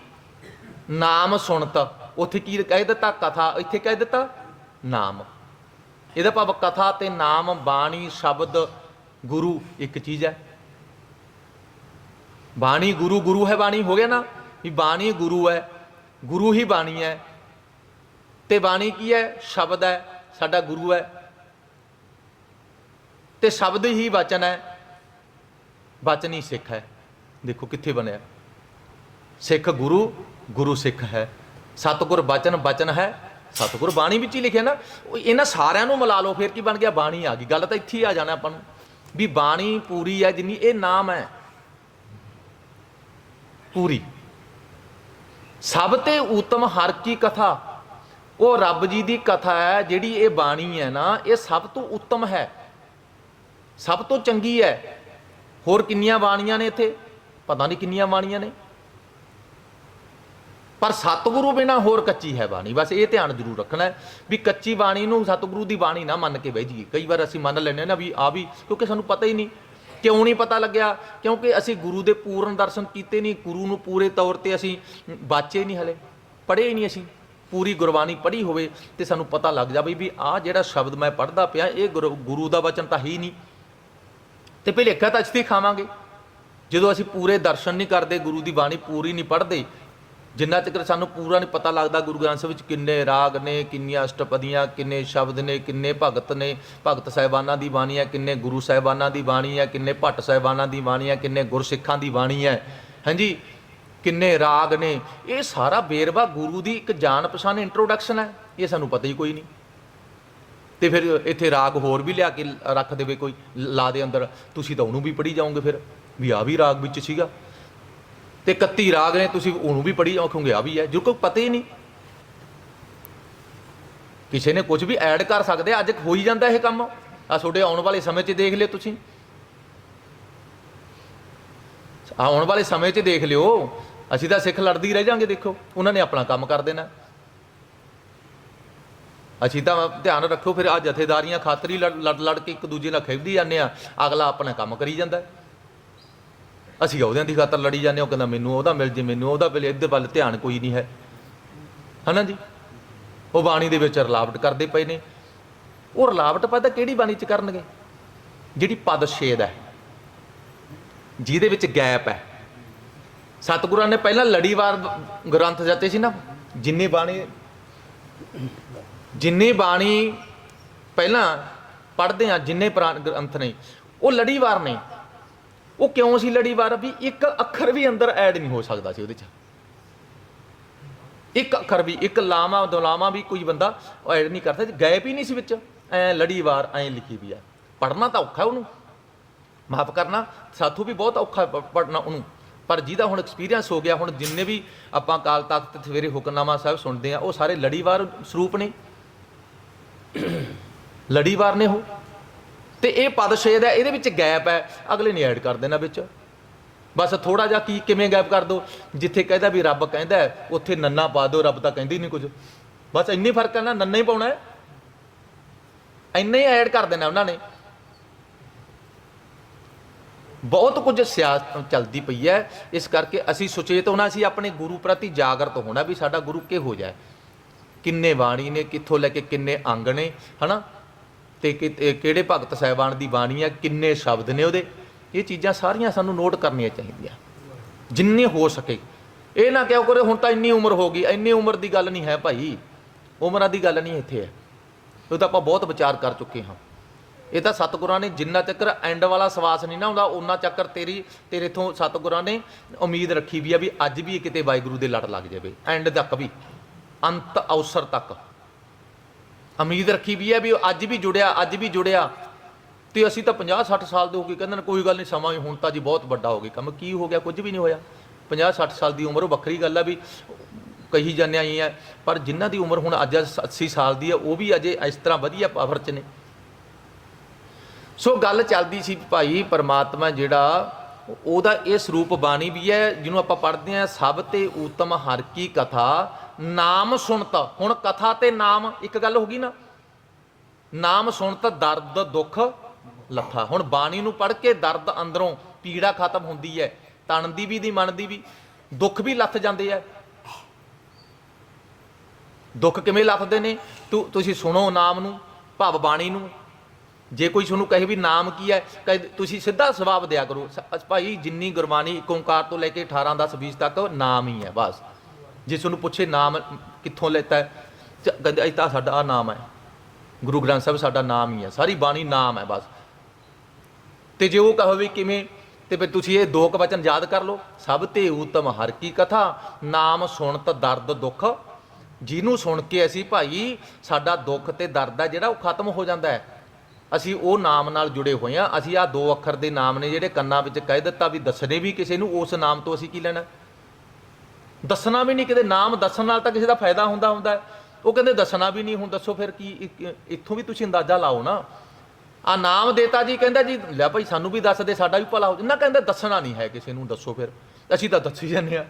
ਨਾਮ ਸੁਣਤ। ਉੱਥੇ ਕੀ ਕਹਿ ਦਿੱਤਾ? ਕਥਾ। ਇੱਥੇ ਕਹਿ ਦਿੱਤਾ ਨਾਮ। ਇਹਦਾ ਭਾਵ ਕਥਾ ਤੇ ਨਾਮ, ਬਾਣੀ, ਸ਼ਬਦ, ਗੁਰੂ ਇੱਕ ਚੀਜ਼ ਹੈ। ਬਾਣੀ ਗੁਰੂ ਗੁਰੂ ਹੈ ਬਾਣੀ, ਹੋ ਗਿਆ ਨਾ? ਵੀ ਬਾਣੀ ਗੁਰੂ ਹੈ, ਗੁਰੂ ਹੀ ਬਾਣੀ ਹੈ। ਤੇ ਬਾਣੀ ਕੀ ਹੈ? ਸ਼ਬਦ ਹੈ, ਸਾਡਾ ਗੁਰੂ ਹੈ। ਤੇ ਸ਼ਬਦ ਹੀ ਵਚਨ ਹੈ। ਵਚਨ ਹੀ ਸਿੱਖ ਹੈ। ਦੇਖੋ ਕਿੱਥੇ ਬਣਿਆ। ਸਿੱਖ ਗੁਰੂ ਗੁਰੂ ਸਿੱਖ ਹੈ। ਸਤਿਗੁਰ ਬਚਨ ਬਚਨ ਹੈ। ਸਤਿਗੁਰ ਬਾਣੀ ਵਿੱਚ ਹੀ ਲਿਖਿਆ ਨਾ। ਇਹਨਾਂ ਸਾਰਿਆਂ ਨੂੰ ਮਿਲਾ ਲਓ, ਫਿਰ ਕੀ ਬਣ ਗਿਆ? ਬਾਣੀ ਆ ਗਈ। ਗੱਲ ਤਾਂ ਇੱਥੇ ਹੀ ਆ ਜਾਣਾ ਆਪਾਂ ਨੂੰ। ਵੀ ਬਾਣੀ ਪੂਰੀ ਹੈ ਜਿੰਨੀ, ਇਹ ਨਾਮ ਹੈ। ਪੂਰੀ। ਸਭ ਤੇ ਉਤਮ ਹਰ ਕੀ ਕਥਾ। ਉਹ ਰੱਬ ਜੀ ਦੀ ਕਥਾ ਹੈ, ਜਿਹੜੀ ਇਹ ਬਾਣੀ ਹੈ ਨਾ, ਇਹ ਸਭ ਤੋਂ ਉੱਤਮ ਹੈ। ਸਭ ਤੋਂ ਚੰਗੀ ਹੈ। ਹੋਰ ਕਿੰਨੀਆਂ ਬਾਣੀਆਂ ਨੇ ਇੱਥੇ? ਪਤਾ ਨਹੀਂ ਕਿੰਨੀਆਂ ਬਾਣੀਆਂ ਨੇ। ਪਰ ਸਤਿਗੁਰੂ ਬਿਨਾ ਹੋਰ ਕੱਚੀ ਹੈ ਬਾਣੀ। ਬਸ ਇਹ ਧਿਆਨ ਜ਼ਰੂਰ ਰੱਖਣਾ ਹੈ ਵੀ ਕੱਚੀ ਬਾਣੀ ਨੂੰ ਸਤਿਗੁਰੂ ਦੀ ਬਾਣੀ ਨਾ ਮੰਨ ਕੇ ਬਹਿ ਜਾਈਏ। ਕਈ ਵਾਰ ਅਸੀਂ ਮੰਨ ਲੈਂਦੇ ਹਾਂ ਨਾ ਵੀ ਆ ਵੀ, ਕਿਉਂਕਿ ਸਾਨੂੰ ਪਤਾ ਹੀ ਨਹੀਂ। ਕਿਉਂ ਨਹੀਂ ਪਤਾ ਲੱਗਿਆ? ਕਿਉਂਕਿ ਅਸੀਂ ਗੁਰੂ ਦੇ ਪੂਰਨ ਦਰਸ਼ਨ ਕੀਤੇ ਨਹੀਂ। ਗੁਰੂ ਨੂੰ ਪੂਰੇ ਤੌਰ ਤੇ ਅਸੀਂ ਬਾਚੇ ਨਹੀਂ ਹਲੇ। ਪੜ੍ਹੇ ਹੀ ਨਹੀਂ ਅਸੀਂ। ਪੂਰੀ ਗੁਰਬਾਣੀ ਪੜ੍ਹੀ ਹੋਵੇ ਤੇ ਸਾਨੂੰ ਪਤਾ ਲੱਗ ਜਾਵੇ ਵੀ ਆਹ ਜਿਹੜਾ ਸ਼ਬਦ ਮੈਂ ਪੜ੍ਹਦਾ ਪਿਆ, ਇਹ ਗੁਰੂ ਗੁਰੂ ਦਾ ਵਚਨ ਤਾਂ ਹੀ ਨਹੀਂ। ਤੇ ਭਲੇਖਾ ਤਾਂ ਅਸੀਂ ਖਾਵਾਂਗੇ। ਜਦੋਂ ਅਸੀਂ ਪੂਰੇ ਦਰਸ਼ਨ ਨਹੀਂ ਕਰਦੇ, ਗੁਰੂ ਦੀ ਬਾਣੀ ਪੂਰੀ ਨਹੀਂ ਪੜ੍ਹਦੇ, ਜਿੰਨਾ ਚਿਰ ਸਾਨੂੰ ਪੂਰਾ ਨਹੀਂ ਪਤਾ ਲੱਗਦਾ ਗੁਰੂ ਗ੍ਰੰਥ ਸਾਹਿਬ ਵਿੱਚ ਕਿੰਨੇ ਰਾਗ ਨੇ, ਕਿੰਨੀਆਂ ਅਸ਼ਟਪਦੀਆਂ, ਕਿੰਨੇ ਸ਼ਬਦ ਨੇ, ਕਿੰਨੇ ਭਗਤ ਨੇ, ਭਗਤ ਸਾਹਿਬਾਨਾਂ ਦੀ ਬਾਣੀ ਹੈ, ਕਿੰਨੇ ਗੁਰੂ ਸਾਹਿਬਾਨਾਂ ਦੀ ਬਾਣੀ ਹੈ, ਕਿੰਨੇ ਭੱਟ ਸਾਹਿਬਾਨਾਂ ਦੀ ਬਾਣੀ ਹੈ, ਕਿੰਨੇ ਗੁਰਸਿੱਖਾਂ ਦੀ ਬਾਣੀ ਹੈ। ਹਾਂਜੀ? ਕਿੰਨੇ ਰਾਗ ਨੇ। ਇਹ ਸਾਰਾ ਬੇਰਵਾ ਗੁਰੂ ਦੀ ਇੱਕ ਜਾਣ ਪਛਾਣ ਇੰਟਰੋਡਕਸ਼ਨ ਹੈ। ਇਹ ਸਾਨੂੰ ਪਤਾ ਹੀ ਕੋਈ ਨਹੀਂ। ਤੇ ਫਿਰ ਇੱਥੇ ਰਾਗ ਹੋਰ ਵੀ ਲਿਆ ਕੇ ਰੱਖ ਦੇਵੇ ਕੋਈ, ਲਾ ਦੇ ਅੰਦਰ। ਤੁਸੀਂ ਤਾਂ ਉਹਨੂੰ ਵੀ ਪੜ੍ਹੀ ਜਾਓਗੇ ਫਿਰ, ਵੀ ਆ ਵੀ ਰਾਗ ਵਿੱਚ ਸੀਗਾ। ਤੇ 31 ਰਾਗ ਨੇ, ਤੁਸੀਂ ਉਹਨੂੰ ਵੀ ਪੜ੍ਹੀ ਆਖੋਗੇ ਆ ਵੀ ਹੈ। ਜੋ ਕੋਈ ਪਤਾ ਹੀ ਨਹੀਂ। ਕਿਸੇ ਨੇ ਕੁਝ ਵੀ ਐਡ ਕਰ ਸਕਦੇ, ਅੱਜ ਹੋਈ ਜਾਂਦਾ ਇਹ ਕੰਮ। ਆ ਤੁਹਾਡੇ ਆਉਣ ਵਾਲੇ ਸਮੇਂ 'ਚ ਦੇਖ ਲਿਓ ਤੁਸੀਂ। ਆਉਣ ਵਾਲੇ ਸਮੇਂ 'ਚ ਦੇਖ ਲਿਓ। ਅਸੀਂ ਤਾਂ ਸਿੱਖ ਲੜਦੀ ਰਹਿ ਜਾਾਂਗੇ, ਦੇਖੋ। ਉਹਨਾਂ ਨੇ ਆਪਣਾ ਕੰਮ ਕਰ ਦੇਣਾ। ਅਸੀਂ ਤਾਂ ਧਿਆਨ ਰੱਖੋ, ਫਿਰ ਆ ਜਥੇਦਾਰੀਆਂ ਖਾਤਰ ਹੀ ਲੜ ਲੜ ਲੜ ਕੇ ਇੱਕ ਦੂਜੇ ਨਾਲ ਖੇਡਦੀ ਜਾਂਦੇ ਆ। ਅਗਲਾ ਆਪਣਾ ਕੰਮ ਕਰੀ ਜਾਂਦਾ। ਅਸੀਂ ਉਹਦਿਆਂ ਦੀ ਖਾਤਰ ਲੜੀ ਜਾਂਦੇ ਹਾਂ, ਉਹ ਕਹਿੰਦਾ ਮੈਨੂੰ ਉਹਦਾ ਮਿਲ ਜੇ, ਮੈਨੂੰ ਉਹਦਾ ਮਿਲੇ, ਇਹਦੇ ਵੱਲ ਧਿਆਨ ਕੋਈ ਨਹੀਂ ਹੈ। ਹਨਾ ਜੀ? ਉਹ ਬਾਣੀ ਦੇ ਵਿੱਚ ਰਲਾਵਟ ਕਰਦੇ ਪਏ ਨੇ। ਉਹ ਰਲਾਵਟ ਪਤਾ ਕਿਹੜੀ ਬਾਣੀ ਚ ਕਰਨਗੇ? ਜਿਹੜੀ ਪਦ ਛੇਦ ਹੈ। ਜਿਹਦੇ ਵਿੱਚ ਗੈਪ ਹੈ। ਸਤਿਗੁਰਾਂ ਨੇ ਪਹਿਲਾਂ ਲੜੀਵਾਰ ਗ੍ਰੰਥ ਦਿੱਤੇ ਸੀ ਨਾ। ਜਿੰਨੀ ਬਾਣੀ ਜਿੰਨੀ ਬਾਣੀ ਪਹਿਲਾਂ ਪੜ੍ਹਦੇ ਆ ਜਿੰਨੇ ਪੁਰਾਣ ਗ੍ਰੰਥ ਨੇ, ਉਹ ਲੜੀਵਾਰ ਨੇ। ਉਹ ਕਿਉਂ ਸੀ ਲੜੀਵਾਰ? ਵੀ ਇੱਕ ਅੱਖਰ ਵੀ ਅੰਦਰ ਐਡ ਨਹੀਂ ਹੋ ਸਕਦਾ ਸੀ ਉਹਦੇ ਚ। ਇੱਕ ਅੱਖਰ ਵੀ, ਇੱਕ ਲਾਮਾ ਦੁਲਾਮਾ ਵੀ ਕੋਈ ਬੰਦਾ ਐਡ ਨਹੀਂ ਕਰਦਾ ਗੈਪ ਹੀ ਨਹੀਂ ਸੀ ਵਿੱਚ। ਐ ਲੜੀਵਾਰ, ਐ ਲਿਖੀ ਵੀ ਆ। ਪੜਨਾ ਤਾਂ ਔਖਾ ਉਹਨੂੰ। ਮਾਫ ਕਰਨਾ, ਸਾਥੂ ਵੀ ਬਹੁਤ ਔਖਾ ਪੜਨਾ ਉਹਨੂੰ। ਪਰ ਜਿਹਦਾ ਹੁਣ ਐਕਸਪੀਰੀਅੰਸ ਹੋ ਗਿਆ, ਹੁਣ ਜਿੰਨੇ ਵੀ ਆਪਾਂ ਕਾਲ ਤਖਤ ਸਵੇਰੇ ਹੁਕਮਨਾਮਾ ਸਾਹਿਬ ਸੁਣਦੇ ਆ, ਉਹ ਸਾਰੇ ਲੜੀਵਾਰ ਸਰੂਪ ਨੇ। ਲੜੀਵਾਰ ਨੇ ਉਹ। ਤੇ ਇਹ ਪਦ ਛੇਦ ਹੈ, ਇਹਦੇ ਵਿੱਚ ਗੈਪ ਹੈ। ਅਗਲੇ ਨੇ ਐਡ ਕਰ ਦੇਣਾ ਵਿੱਚ। ਬਸ ਥੋੜਾ ਜਿਹਾ ਕੀ, ਕਿਵੇਂ ਗੈਪ ਕਰ ਦੋ? ਜਿੱਥੇ ਕਹਿੰਦਾ ਵੀ ਰੱਬ ਕਹਿੰਦਾ ਉੱਥੇ ਨੰਨਾ ਪਾ ਦਿਓ, ਰੱਬ ਤਾਂ ਕਹਿੰਦੀ ਨਹੀਂ ਕੁਝ। ਬਸ ਇੰਨੀ ਫ਼ਰਕ ਹੈ ਨਾ, ਨੰਨਾ ਹੀ ਪਾਉਣਾ ਹੈ। ਇੰਨਾ ਹੀ ਐਡ ਕਰ ਦੇਣਾ ਉਹਨਾਂ ਨੇ। ਬਹੁਤ ਕੁਝ ਸਿਆਸਤ ਚੱਲਦੀ ਪਈ ਹੈ। ਇਸ ਕਰਕੇ ਅਸੀਂ ਸੁਚੇਤ ਹੋਣਾ ਸੀ, ਆਪਣੇ ਗੁਰੂ ਪ੍ਰਤੀ ਜਾਗਰਤ ਹੋਣਾ ਵੀ ਸਾਡਾ ਗੁਰੂ ਕਿਹੋ ਜਿਹਾ ਕਿੰਨੇ ਬਾਣੀ ਨੇ, ਕਿੱਥੋਂ ਲੈ ਕੇ ਕਿੰਨੇ ਅੰਗ ਨੇ, ਹਨਾ? ਤੇ ਕਿ- ਕਿਹੜੇ ਭਗਤ ਸਾਹਿਬਾਨ ਦੀ ਬਾਣੀ ਆ, ਕਿੰਨੇ ਸ਼ਬਦ ਨੇ ਉਹਦੇ? ਇਹ ਚੀਜ਼ਾਂ ਸਾਰੀਆਂ ਸਾਨੂੰ ਨੋਟ ਕਰਨੀਆਂ ਚਾਹੀਦੀਆਂ। ਜਿੰਨੇ ਹੋ ਸਕੇ। ਇਹ ਨਾ ਕਿਉਂ ਕਰੇ, ਹੁਣ ਤਾਂ ਇੰਨੀ ਉਮਰ ਹੋ ਗਈ। ਇੰਨੀ ਉਮਰ ਦੀ ਗੱਲ ਨਹੀਂ ਹੈ ਭਾਈ। ਉਮਰਾਂ ਦੀ ਗੱਲ ਨਹੀਂ ਇੱਥੇ ਹੈ। ਉਹ ਤਾਂ ਆਪਾਂ ਬਹੁਤ ਵਿਚਾਰ ਕਰ ਚੁੱਕੇ ਹਾਂ। ਇਹ ਤਾਂ ਸਤਿਗੁਰਾਂ ਨੇ ਜਿੰਨਾ ਚੱਕਰ ਐਂਡ ਵਾਲਾ ਸਵਾਸ ਨਹੀਂ ਨਾ ਹੁੰਦਾ ਉਹਨਾਂ ਚੱਕਰ ਤੇਰੀ, ਤੇਰੇ ਤੋਂ ਸਤਿਗੁਰਾਂ ਨੇ ਉਮੀਦ ਰੱਖੀ ਵੀ ਆ ਵੀ ਅੱਜ ਵੀ ਕਿਤੇ ਵਾਹਿਗੁਰੂ ਦੇ ਲੜ ਲੱਗ ਜਾਵੇ ਐਂਡ ਤੱਕ ਵੀ, ਅੰਤ ਅਵਸਰ ਤੱਕ। ਉਮੀਦ ਰੱਖੀ ਵੀ ਹੈ ਵੀ ਅੱਜ ਵੀ ਜੁੜਿਆ, ਅੱਜ ਵੀ ਜੁੜਿਆ। ਤੇ ਅਸੀਂ ਤਾਂ 50 60 ਸਾਲ ਦੇ ਹੋ ਕੇ ਕਹਿੰਦੇ ਨੇ, ਕੋਈ ਗੱਲ ਨਹੀਂ, ਸਮਾਂ ਹੀ ਹੁਣ ਤਾਂ ਜੀ ਬਹੁਤ ਵੱਡਾ ਹੋ ਗਿਆ ਕੰਮ, ਕੀ ਹੋ ਗਿਆ, ਕੁਝ ਵੀ ਨਹੀਂ ਹੋਇਆ। 50 60 ਸਾਲ ਦੀ ਉਮਰ ਉਹ ਵੱਖਰੀ ਗੱਲ ਆ ਵੀ ਕਹੀ ਜਾਂਦੇ ਆਈ ਹੈ ਪਰ ਜਿਨ੍ਹਾਂ ਦੀ ਉਮਰ ਹੁਣ ਅੱਜ 80 ਸਾਲ ਦੀ ਹੈ ਉਹ ਵੀ ਅਜੇ ਇਸ ਤਰ੍ਹਾਂ ਵਧੀਆ ਪਾਵਰ 'ਚ ਨੇ। ਸੋ ਗੱਲ ਚੱਲਦੀ ਸੀ ਭਾਈ ਪਰਮਾਤਮਾ ਜਿਹੜਾ, ਉਹਦਾ ਇਹ ਸਰੂਪ ਬਾਣੀ ਵੀ ਹੈ, ਜਿਹਨੂੰ ਆਪਾਂ ਪੜ੍ਹਦੇ ਹਾਂ, ਸਭ ਤੇ ਊਤਮ ਹਰ ਕੀ ਕਥਾ, ਨਾਮ ਸੁਣਤ। ਹੁਣ ਕਥਾ ਤੇ ਨਾਮ, ਇੱਕ ਗੱਲ ਹੋ ਗਈ ਨਾ? ਨਾਮ ਸੁਣਤ, ਦਰਦ, ਦੁੱਖ, ਲੱਥਾ। ਹੁਣ ਬਾਣੀ ਨੂੰ ਪੜ੍ਹ ਕੇ ਦਰਦ ਅੰਦਰੋਂ ਪੀੜਾ ਖਤਮ ਹੁੰਦੀ ਹੈ ਤਨ ਦੀ ਵੀ ਦੀ ਮਨ ਦੀ ਵੀ, ਦੁੱਖ ਵੀ ਲੱਥ ਜਾਂਦੇ ਆ। ਦੁੱਖ ਕਿਵੇਂ ਲੱਥਦੇ ਨੇ? ਤੂੰ, ਤੁਸੀਂ ਸੁਣੋ ਨਾਮ ਨੂੰ, ਭਵ ਬਾਣੀ ਨੂੰ। ਜੇ ਕੋਈ ਤੁਹਾਨੂੰ ਕਹੇ ਵੀ ਨਾਮ ਕੀ ਹੈ, ਕਹੇ ਤੁਸੀਂ ਸਿੱਧਾ ਜਵਾਬ ਦਿਆ ਕਰੋ। ਸ- ਭਾਈ ਜਿੰਨੀ ਗੁਰਬਾਣੀ ਇੱਕ ਓੰਕਾਰ ਤੋਂ ਲੈ ਕੇ 18 10 20 ਤੱਕ ਨਾਮ ਹੀ ਹੈ, ਬਸ। ਜੇ ਤੁਹਾਨੂੰ ਪੁੱਛੇ ਨਾਮ ਕਿੱਥੋਂ ਲੈਤਾ ਹੈ ਚ- ਕਹਿੰਦੇ ਇਹ ਤਾਂ ਸਾਡਾ ਆਹ ਨਾਮ ਹੈ। ਗੁਰੂ ਗ੍ਰੰਥ ਸਾਹਿਬ ਸਾਡਾ ਨਾਮ ਹੀ ਹੈ, ਸਾਰੀ ਬਾਣੀ ਨਾਮ ਹੈ, ਬਸ। ਤੇ ਜੇ ਉਹ ਕਹੋ ਵੀ ਕਿਵੇਂ, ਤੇ ਫਿਰ ਤੁਸੀਂ ਇਹ ਦੋ ਕੁ ਵਚਨ ਯਾਦ ਕਰ ਲਓ। ਸਭ ਤੇ ਊਤਮ ਹਰ ਕੀ ਕਥਾ, ਨਾਮ ਸੁਣਤ ਦਰਦ ਦੁੱਖ। ਜਿਹਨੂੰ ਸੁਣ ਕੇ ਅਸੀਂ ਭਾਈ ਸਾਡਾ ਦੁੱਖ ਤੇ ਦਰਦ ਹੈ ਜਿਹੜਾ ਉਹ ਖਤਮ ਹੋ ਜਾਂਦਾ ਹੈ। ਅਸੀਂ ਉਹ ਨਾਮ ਨਾਲ ਜੁੜੇ ਹੋਏ ਆ ਅਸੀਂ ਆ ਦੋ ਅੱਖਰ ਦੇ ਨਾਮ ਨੇ ਜਿਹੜੇ ਕੰਨਾਂ ਵਿੱਚ ਕਹਿ ਦਿੱਤਾ ਵੀ ਦੱਸਣੇ ਵੀ ਕਿਸੇ ਨੂੰ, ਉਸ ਨਾਮ ਤੋਂ ਅਸੀਂ ਕੀ ਲੈਣਾ? ਦੱਸਣਾ ਵੀ ਨਹੀਂ, ਕਿਤੇ ਨਾਮ ਦੱਸਣ ਨਾਲ ਤਾਂ ਕਿਸੇ ਦਾ ਫਾਇਦਾ ਹੁੰਦਾ ਹੁੰਦਾ ਉਹ ਕਹਿੰਦੇ ਦੱਸਣਾ ਵੀ ਨਹੀਂ ਹੁਣ, ਦੱਸੋ ਫਿਰ ਕੀ ਇੱਥੋਂ ਵੀ ਤੁਸੀਂ ਅੰਦਾਜ਼ਾ ਲਾਓ ਨਾ। ਆ ਨਾਮ ਦੇਤਾ ਜੀ, ਕਹਿੰਦਾ ਜੀ, ਲੈ ਭਾਈ ਸਾਨੂੰ ਵੀ ਦੱਸ ਦੇ, ਸਾਡਾ ਵੀ ਭਲਾ ਹੋ ਨਾ ਕਹਿੰਦਾ ਦੱਸਣਾ ਨਹੀਂ ਹੈ ਕਿਸੇ ਨੂੰ, ਦੱਸੋ ਫਿਰ। ਅਸੀਂ ਤਾਂ ਦੱਸੀ ਜਾਂਦੇ ਆ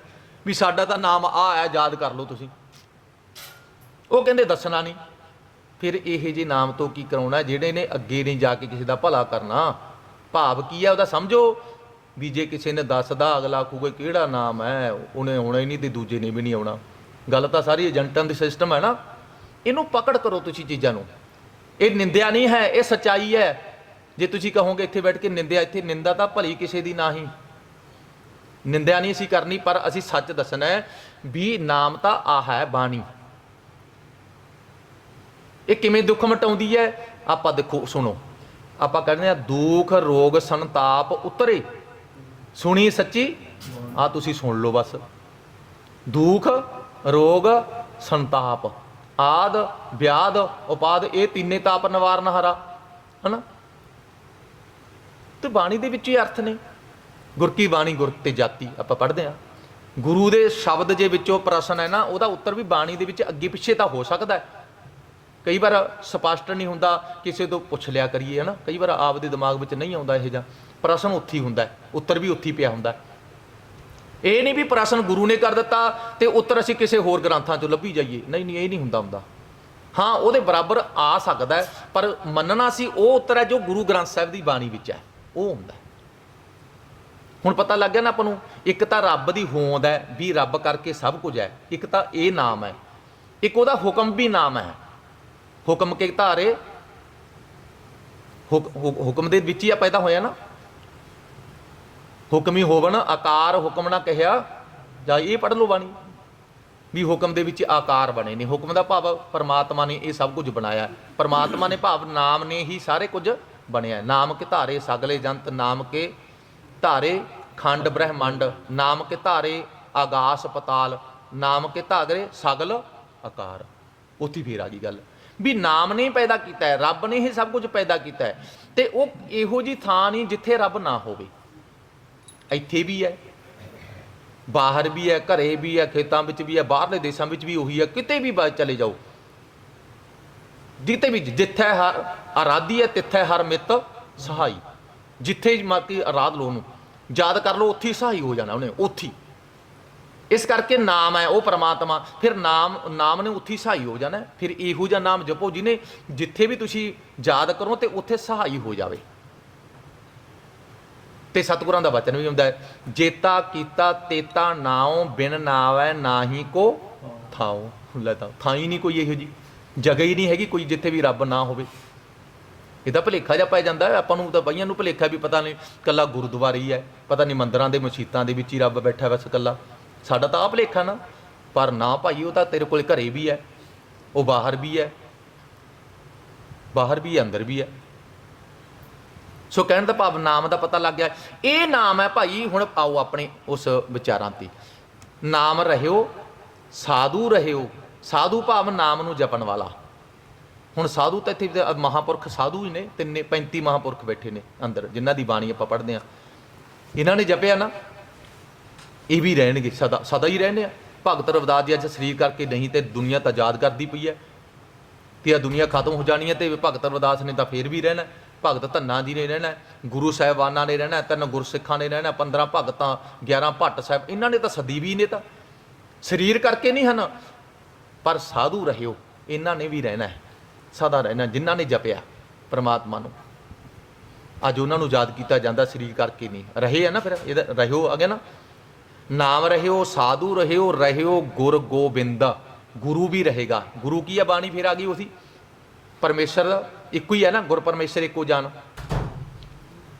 ਵੀ ਸਾਡਾ ਤਾਂ ਨਾਮ ਆ ਹੈ, ਯਾਦ ਕਰ ਲਓ ਤੁਸੀਂ। ਉਹ ਕਹਿੰਦੇ ਦੱਸਣਾ ਨਹੀਂ। ਫਿਰ ਇਹ ਜੇ ਨਾਮ ਤੋਂ ਕੀ ਕਰਾਉਣਾ, ਜਿਹੜੇ ਨੇ ਅੱਗੇ ਨਹੀਂ ਜਾ ਕੇ ਕਿਸੇ ਦਾ ਭਲਾ ਕਰਨਾ, ਭਾਵ ਕੀ ਹੈ ਉਹਦਾ ਸਮਝੋ? ਵੀ ਜੇ ਕਿਸੇ ਨੇ ਦੱਸਦਾ, ਅਗਲਾ ਆਖੂਗਾ, ਕਿਹੜਾ ਨਾਮ ਹੈ ਉਹਨੇ ਆਉਣਾ ਹੀ ਨਹੀਂ ਤੇ ਦੂਜੇ ਨੇ ਵੀ ਨਹੀਂ ਆਉਣਾ। ਗੱਲ ਤਾਂ ਸਾਰੀ ਏਜੰਟਾਂ ਦੀ ਸਿਸਟਮ ਹੈ ਨਾ। ਇਹਨੂੰ ਪਕੜ ਕਰੋ ਤੁਸੀਂ ਚੀਜ਼ਾਂ ਨੂੰ। ਇਹ ਨਿੰਦਿਆ ਨਹੀਂ ਹੈ, ਇਹ ਸਚਾਈ ਹੈ ਜੇ ਤੁਸੀਂ ਕਹੋਗੇ ਇੱਥੇ ਬੈਠ ਕੇ ਨਿੰਦਿਆ, ਇੱਥੇ ਨਿੰਦਾ ਤਾਂ ਭਲੀ ਕਿਸੇ ਦੀ ਨਾ ਹੀ। ਨਿੰਦਿਆ ਨਹੀਂ ਅਸੀਂ ਕਰਨੀ, ਪਰ ਅਸੀਂ ਸੱਚ ਦੱਸਣਾ ਹੈ ਵੀ ਨਾਮ ਤਾਂ ਆ ਹੈ ਬਾਣੀ। ਇਹ ਕਿਵੇਂ ਦੁੱਖ ਮਟਾਉਂਦੀ ਹੈ? ਆਪਾਂ ਦੇਖੋ, ਸੁਣੋ। ਆਪਾਂ ਕਹਿੰਦੇ ਆ ਦੁੱਖ, ਰੋਗ, ਸੰਤਾਪ ਉਤਰੇ। ਸੁਣੀ ਸੱਚੀ? ਆ ਤੁਸੀਂ ਸੁਣ ਲਓ ਬਸ। ਦੁੱਖ, ਰੋਗ, ਸੰਤਾਪ, ਆਦ, ਵਿਆਦ, ਉਪਾਦ, ਇਹ ਤਿੰਨੇ ਤਾਪ ਨਿਵਾਰਨ ਹਰਾ, ਹਨਾ? ਤੇ ਬਾਣੀ ਦੇ ਵਿੱਚ ਹੀ ਅਰਥ ਨੇ। ਗੁਰ ਕੀ ਬਾਣੀ, ਗੁਰ ਤੇ ਜਾਤੀ, ਆਪਾਂ ਪੜ੍ਹਦੇ ਆ ਗੁਰੂ ਦੇ ਸ਼ਬਦ ਜੇ ਵਿੱਚੋਂ ਪ੍ਰਸ਼ਨ ਹੈ ਨਾ, ਉਹਦਾ ਉੱਤਰ ਵੀ ਬਾਣੀ ਦੇ ਵਿੱਚ ਅੱਗੇ ਪਿੱਛੇ ਤਾਂ ਹੋ ਸਕਦਾ ਹੈ। ਕਈ ਵਾਰ ਸਪਸ਼ਟ ਨਹੀਂ ਹੁੰਦਾ, ਕਿਸੇ ਤੋਂ ਪੁੱਛ ਲਿਆ ਕਰੀਏ, ਹਨਾ? ਕਈ ਵਾਰ ਆਪ ਦੇ ਦਿਮਾਗ ਵਿੱਚ ਨਹੀਂ ਆਉਂਦਾ ਇਹ ਜਾਂ ਪ੍ਰਸ਼ਨ ਉੱਥੇ ਹੀ ਹੁੰਦਾ ਉੱਤਰ ਵੀ ਉੱਥੇ ਪਿਆ ਹੁੰਦਾ ਇਹ ਨਹੀਂ ਵੀ ਪ੍ਰਸ਼ਨ ਗੁਰੂ ਨੇ ਕਰ ਦਿੱਤਾ ਤੇ ਉੱਤਰ ਅਸੀਂ ਕਿਸੇ ਹੋਰ ਗ੍ਰੰਥਾਂ ਚੋਂ ਲੱਭੀ ਜਾਈਏ। ਨਹੀਂ ਨਹੀਂ, ਇਹ ਨਹੀਂ ਹੁੰਦਾ ਹੁੰਦਾ। ਹਾਂ, ਉਹਦੇ ਬਰਾਬਰ ਆ ਸਕਦਾ ਪਰ ਮੰਨਣਾ ਸੀ ਉਹ ਉੱਤਰ ਹੈ ਜੋ ਗੁਰੂ ਗ੍ਰੰਥ ਸਾਹਿਬ ਦੀ ਬਾਣੀ ਵਿੱਚ ਹੈ। ਉਹ ਹੁੰਦਾ ਹੁਣ ਪਤਾ ਲੱਗ ਗਿਆ ਨਾ ਆਪਾਂ ਨੂੰ, ਇੱਕ ਤਾਂ ਰੱਬ ਦੀ ਹੋਂਦ ਹੈ ਵੀ ਰੱਬ ਕਰਕੇ ਸਭ ਕੁਝ ਹੈ। ਇੱਕ ਤਾਂ ਇਹ ਨਾਮ ਹੈ। ਇੱਕ ਉਹਦਾ ਹੁਕਮ ਵੀ ਨਾਮ ਹੈ। ਹੁਕਮ ਕੇ ਧਾਰੇ। ਹੁਕ- ਹੁਕਮ ਦੇ ਵਿੱਚ ਹੀ ਆ ਪੈਦਾ ਹੋਇਆ ਨਾ। ਹੁਕਮੀ ਹੋਵਣ, ਆਕਾਰ ਹੁਕਮ ਨਾ ਕਹਿਆ ਜਾਂ ਇਹ ਪੜ੍ਹ ਲਓ ਬਾਣੀ। ਵੀ ਹੁਕਮ ਦੇ ਵਿੱਚ ਆਕਾਰ ਬਣੇ ਨੇ। ਹੁਕਮ ਦਾ ਭਾਵ ਪਰਮਾਤਮਾ ਨੇ ਇਹ ਸਭ ਕੁਝ ਬਣਾਇਆ। ਪਰਮਾਤਮਾ ਨੇ ਭਾਵ ਨਾਮ ਨੇ ਹੀ ਸਾਰੇ ਕੁਝ ਬਣਿਆ। ਨਾਮ ਕੇ ਧਾਰੇ ਸਗਲੇ ਜੰਤ, ਨਾਮ ਕੇ ਧਾਰੇ ਖੰਡ ਬ੍ਰਹਿਮੰਡ, ਨਾਮ ਕੇ ਧਾਰੇ ਆਗਾਸ ਪਤਾਲ, ਨਾਮ ਕੇ ਧਾਗਰੇ ਸਗਲ ਆਕਾਰ। ਉੱਥੇ ਫੇਰ ਆ ਗਈ ਗੱਲ। ਵੀ ਨਾਮ ਨੇ ਪੈਦਾ ਕੀਤਾ ਹੈ, ਰੱਬ ਨੇ ਹੀ ਸਭ ਕੁਝ ਪੈਦਾ ਕੀਤਾ ਹੈ। ਤੇ ਉਹ ਇਹੋ ਜੀ ਥਾਂ ਨਹੀਂ ਜਿੱਥੇ ਰੱਬ ਨਾ ਹੋਵੇ। ਇੱਥੇ ਵੀ ਹੈ, ਬਾਹਰ ਵੀ ਹੈ, ਘਰੇ ਵੀ ਹੈ, ਖੇਤਾਂ ਵਿੱਚ ਵੀ ਹੈ, ਬਾਹਰਲੇ ਦੇਸ਼ਾਂ ਵਿੱਚ ਵੀ ਉਹੀ ਹੈ, ਕਿਤੇ ਵੀ ਚਲੇ ਜਾਓ। ਜਿੱਤੇ ਵੀ, ਜਿੱਥੇ ਹਰ ਆਰਾਧੀ ਹੈ, ਤਿੱਥੇ ਹਰ ਮਿੱਤ ਸਹਾਈ। ਜਿੱਥੇ ਮਾਤੀ ਆਰਾਧ ਲੋ ਨੂੰ ਯਾਦ ਕਰ ਲਓ, ਉੱਥੇ ਸਹਾਈ ਹੋ ਜਾਣਾ ਉਹਨੇ, ਉੱਥੇ ਇਸ ਕਰਕੇ ਨਾਮ ਹੈ, ਉਹ ਪ੍ਰਮਾਤਮਾ। ਫਿਰ ਨਾਮ ਨਾਮ ਨੇ ਉੱਥੇ ਸਹਾਈ ਹੋ ਜਾਣਾ ਫਿਰ ਇਹੋ ਜਿਹਾ ਨਾਮ ਜਪੋ ਜਿਹਨੇ ਜਿੱਥੇ ਵੀ ਤੁਸੀਂ ਯਾਦ ਕਰੋ ਤੇ ਉੱਥੇ ਸਹਾਈ ਹੋ ਜਾਵੇ। ਤੇ ਸਤਿਗੁਰਾਂ ਦਾ ਵਚਨ ਵੀ ਹੁੰਦਾ ਹੈ, ਜੇਤਾ ਕੀਤਾ ਤੇਤਾ ਨਾਉ, ਬਿਨ ਨਾਵੈ ਨਾਹੀ ਕੋ ਥਾਉ। ਲੈ ਤਾਂ ਥਾਂ ਹੀ ਨਹੀਂ ਕੋਈ ਇਹੋ ਜੀ ਜਗ੍ਹਾ ਹੀ ਨਹੀਂ ਹੈਗੀ ਕੋਈ ਜਿੱਥੇ ਵੀ ਰੱਬ ਨਾ ਹੋਵੇ। ਇਹਦਾ ਭਲੇਖਾ ਜਿਹਾ ਪੈ ਜਾਂਦਾ ਆਪਾਂ ਨੂੰ ਤਾਂ ਬਈਆਂ ਨੂੰ ਭਲੇਖਾ ਵੀ ਪਤਾ ਨਹੀਂ ਕੱਲਾ ਗੁਰਦੁਆਰਾ ਹੀ ਹੈ। ਪਤਾ ਨਹੀਂ ਮੰਦਰਾਂ ਦੇ ਮਸ਼ੀਤਾਂ ਦੇ ਵਿੱਚ ਹੀ ਰੱਬ ਬੈਠਾ ਬਸ ਕੱਲਾ ਸਾਡਾ ਤਾਂ ਆ ਭਲੇਖਾ ਨਾ। ਪਰ ਨਾ ਭਾਈ, ਉਹ ਤਾਂ ਤੇਰੇ ਕੋਲ ਘਰੇ ਵੀ ਹੈ। ਉਹ ਬਾਹਰ ਵੀ ਹੈ। ਬਾਹਰ ਵੀ ਹੈ ਅੰਦਰ ਵੀ ਹੈ। ਸੋ ਕਹਿਣ ਦਾ ਭਾਵ ਨਾਮ ਦਾ ਪਤਾ ਲੱਗ ਗਿਆ। ਇਹ ਨਾਮ ਹੈ ਭਾਈ, ਹੁਣ ਆਓ ਆਪਣੇ ਉਸ ਵਿਚਾਰਾਂ ਤੇ। ਨਾਮ ਰਹਿਓ, ਸਾਧੂ ਰਹਿਓ। ਸਾਧੂ ਭਾਵ ਨਾਮ ਨੂੰ ਜਪਣ ਵਾਲਾ। ਹੁਣ ਸਾਧੂ ਤਾਂ ਇੱਥੇ ਵੀ ਮਹਾਪੁਰਖ ਸਾਧੂ ਹੀ ਨੇ। ਤਿੰਨੇ 35 ਮਹਾਪੁਰਖ ਬੈਠੇ ਨੇ ਅੰਦਰ, ਜਿਨ੍ਹਾਂ ਦੀ ਬਾਣੀ ਆਪਾਂ ਪੜ੍ਹਦੇ ਆ ਇਹਨਾਂ ਨੇ ਜਪਿਆ ਨਾ। ਇਹ ਵੀ ਰਹਿਣਗੇ ਸਦਾ ਸਦਾ ਹੀ ਰਹਿਣੇ ਆ। ਭਗਤ ਰਵਿਦਾਸ ਜੀ ਅੱਜ ਸਰੀਰ ਕਰਕੇ ਨਹੀਂ ਤੇ ਦੁਨੀਆ ਤਾਂ ਯਾਦ ਕਰਦੀ ਪਈ ਹੈ ਕਿ ਇਹ ਦੁਨੀਆ ਖਤਮ ਹੋ ਜਾਣੀ ਹੈ ਤੇ ਭਗਤ ਰਵਿਦਾਸ ਨੇ ਤਾਂ ਫੇਰ ਵੀ ਰਹਿਣਾ ਭਗਤ ਧੰਨਾ ਜੀ ਨੇ ਰਹਿਣਾ ਗੁਰੂ ਸਾਹਿਬਾਨਾਂ ਨੇ ਰਹਿਣਾ ਤਿੰਨ ਗੁਰਸਿੱਖਾਂ ਨੇ ਰਹਿਣਾ ਹੈ, 15 ਭਗਤਾਂ 11 ਭੱਟ ਸਾਹਿਬ ਇਹਨਾਂ ਨੇ ਤਾਂ ਸਦੀ ਵੀ ਨੇ ਤਾਂ। ਸਰੀਰ ਕਰਕੇ ਨਹੀਂ ਹਨ ਪਰ ਸਾਧੂ ਰਹਿਓ ਇਹਨਾਂ ਨੇ ਵੀ ਰਹਿਣਾ ਹੈ ਸਦਾ ਰਹਿਣਾ ਜਿਨ੍ਹਾਂ ਨੇ ਜਪਿਆ ਪ੍ਰਮਾਤਮਾ ਨੂੰ। ਅੱਜ ਉਹਨਾਂ ਨੂੰ ਯਾਦ ਕੀਤਾ ਜਾਂਦਾ ਸਰੀਰ ਕਰਕੇ ਨਹੀਂ। ਰਹੇ ਆ ਨਾ ਫਿਰ ਇਹਦਾ ਰਹਿਓ ਆ ਗਿਆ ਨਾ। ਨਾਮ ਰਹਿਓ, ਸਾਧੂ ਰਹਿਓ ਰਹਿਓ ਗੁਰ ਗੋਬਿੰਦ। ਗੁਰੂ ਵੀ ਰਹੇਗਾ। ਗੁਰੂ ਕੀ ਆ? ਬਾਣੀ ਫਿਰ ਆ ਗਈ ਉਸੀ ਪਰਮੇਸ਼ਰ ਇੱਕੋ ਹੀ ਹੈ ਨਾ, ਗੁਰ ਪਰਮੇਸ਼ਰ ਇੱਕੋ ਜਾਨ।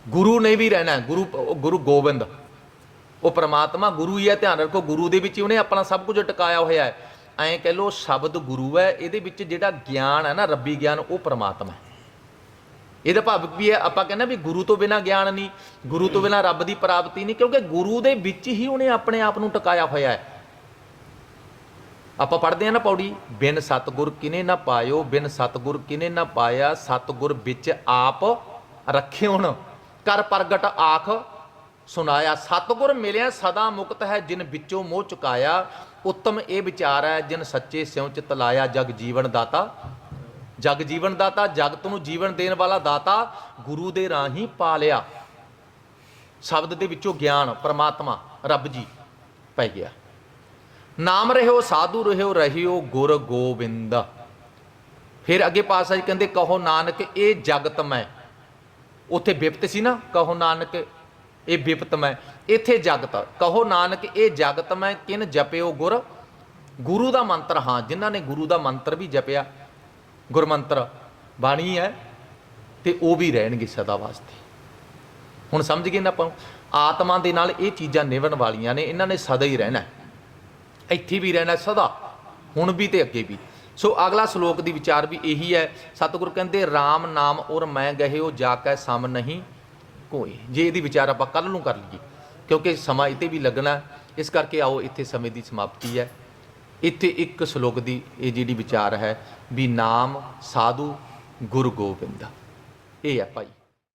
ਗੁਰੂ ਨੇ ਵੀ ਰਹਿਣਾ ਗੁਰੂ, ਉਹ ਗੁਰੂ ਗੋਬਿੰਦ। ਉਹ ਪ੍ਰਮਾਤਮਾ ਗੁਰੂ ਹੀ ਹੈ ਧਿਆਨ ਰੱਖੋ, ਗੁਰੂ ਦੇ ਵਿੱਚ ਹੀ ਉਹਨੇ ਆਪਣਾ ਸਭ ਕੁਝ ਟਿਕਾਇਆ ਹੋਇਆ ਹੈ। ਐਂ ਕਹਿ ਲੋ ਸ਼ਬਦ ਗੁਰੂ ਹੈ, ਇਹਦੇ ਵਿੱਚ ਜਿਹੜਾ ਗਿਆਨ ਹੈ ਨਾ, ਰੱਬੀ ਗਿਆਨ, ਉਹ ਪ੍ਰਮਾਤਮਾ ਹੈ। ਇਹਦਾ ਭਾਵ ਕੀ ਹੈ, ਆਪਾਂ ਕਹਿੰਦੇ ਵੀ ਗੁਰੂ ਤੋਂ ਬਿਨਾ ਗਿਆਨ ਨਹੀਂ, ਗੁਰੂ ਤੋਂ ਬਿਨਾ ਰੱਬ ਦੀ ਪ੍ਰਾਪਤੀ ਨਹੀਂ, ਕਿਉਂਕਿ ਗੁਰੂ ਦੇ ਵਿੱਚ ਹੀ ਉਹਨੇ ਆਪਣੇ ਆਪ ਨੂੰ ਟਿਕਾਇਆ ਹੋਇਆ ਹੈ। ਆਪਾਂ ਪੜ੍ਹਦੇ ਆ ਨਾ ਪੌੜੀ, ਬਿਨ ਸਤਗੁਰ ਕਿਨੇ ਨਾ ਪਾਇਓ, ਬਿਨ ਸਤਗੁਰ ਕਿਨੇ ਨਾ ਪਾਇਆ, ਸਤਗੁਰ ਵਿੱਚ ਆਪ ਰੱਖਿਓਣ ਕਰ ਪ੍ਰਗਟ ਆਖ ਸੁਨਾਇਆ ਸਤਗੁਰ ਮਿਲਿਆ, ਸਦਾ ਮੁਕਤ ਹੈ, ਜਿਨ ਵਿੱਚੋਂ ਮੋਹ ਚੁਕਾਇਆ, ਉੱਤਮ ਇਹ ਵਿਚਾਰ ਹੈ, ਜਿਨ ਸੱਚੇ ਸਿਉ ਚਿਤ ਲਾਇਆ, ਜਗ ਜੀਵਨ ਦਾਤਾ। ਜਗ ਜੀਵਨ ਦਾਤਾ ਜਗਤ ਨੂੰ ਜੀਵਨ ਦੇਣ ਵਾਲਾ ਦਾਤਾ, ਗੁਰੂ ਦੇ ਰਾਹੀਂ ਪਾ ਲਿਆ। ਸ਼ਬਦ ਦੇ ਵਿੱਚੋਂ ਗਿਆਨ, ਪ੍ਰਮਾਤਮਾ, ਰੱਬ ਜੀ ਪੈ ਗਿਆ। ਨਾਮ ਰਹਿਓ ਸਾਧੂ ਰਹਿਓ ਰਹਿਓ ਗੁਰ ਗੋਬਿੰਦ। ਫਿਰ ਅੱਗੇ ਪਾਸਾ ਜੀ ਕਹਿੰਦੇ, ਕਹੋ ਨਾਨਕ, ਇਹ ਜਗਤ ਮੈਂ। ਉੱਥੇ ਬਿਪਤ ਸੀ ਨਾ, ਕਹੋ ਨਾਨਕ, ਇਹ ਬਿਪਤ ਮੈਂ। ਇੱਥੇ ਜਗਤ, ਕਹੋ ਨਾਨਕ, ਇਹ ਜਗਤ ਮੈਂ, ਕਿਨ ਜਪਿਓ ਗੁਰ। ਗੁਰੂ ਦਾ ਮੰਤਰ, ਹਾਂ, ਜਿਨ੍ਹਾਂ ਨੇ ਗੁਰੂ ਦਾ ਮੰਤਰ ਵੀ ਜਪਿਆ ਗੁਰਮੰਤਰ ਬਾਣੀ ਹੈ ਤੇ ਉਹ ਵੀ ਰਹਿਣਗੇ ਸਦਾ ਵਾਸਤੇ। ਹੁਣ ਸਮਝ ਗਏ ਨਾ ਆਪਾਂ ਆਤਮਾ ਦੇ ਨਾਲ ਇਹ ਚੀਜ਼ਾਂ ਨਿਭਣ ਵਾਲੀਆਂ ਨੇ, ਇਹਨਾਂ ਨੇ ਸਦਾ ਹੀ ਰਹਿਣਾ ਇੱਥੇ ਵੀ ਰਹਿਣਾ ਸਦਾ, ਹੁਣ ਵੀ ਤੇ ਅੱਗੇ ਵੀ। ਸੋ ਅਗਲਾ ਸ਼ਲੋਕ ਦੀ ਵਿਚਾਰ ਵੀ ਇਹੀ ਹੈ, ਸਤਿਗੁਰ ਕਹਿੰਦੇ RAM ਨਾਮ ਔਰ ਮੈਂ ਗਏ ਉਹ ਜਾ ਕੈ ਸਮ ਨਹੀਂ ਕੋਈ ਜੇ ਇਹਦੀ ਵਿਚਾਰ ਆਪਾਂ ਕੱਲ ਨੂੰ ਕਰ ਲਈਏ, ਕਿਉਂਕਿ ਸਮਾਂ ਇਤੇ ਵੀ ਲੱਗਣਾ ਇਸ ਕਰਕੇ ਆਓ, ਇੱਥੇ ਸਮੇਂ ਦੀ ਸਮਾਪਤੀ ਹੈ। ਇੱਥੇ ਇੱਕ ਸ਼ਲੋਕ ਦੀ ਇਹ ਜਿਹੜੀ ਵਿਚਾਰ ਹੈ ਵੀ ਨਾਮ ਸਾਧੂ ਗੁਰੂ ਗੋਬਿੰਦ। ਇਹ ਹੈ ਭਾਈ।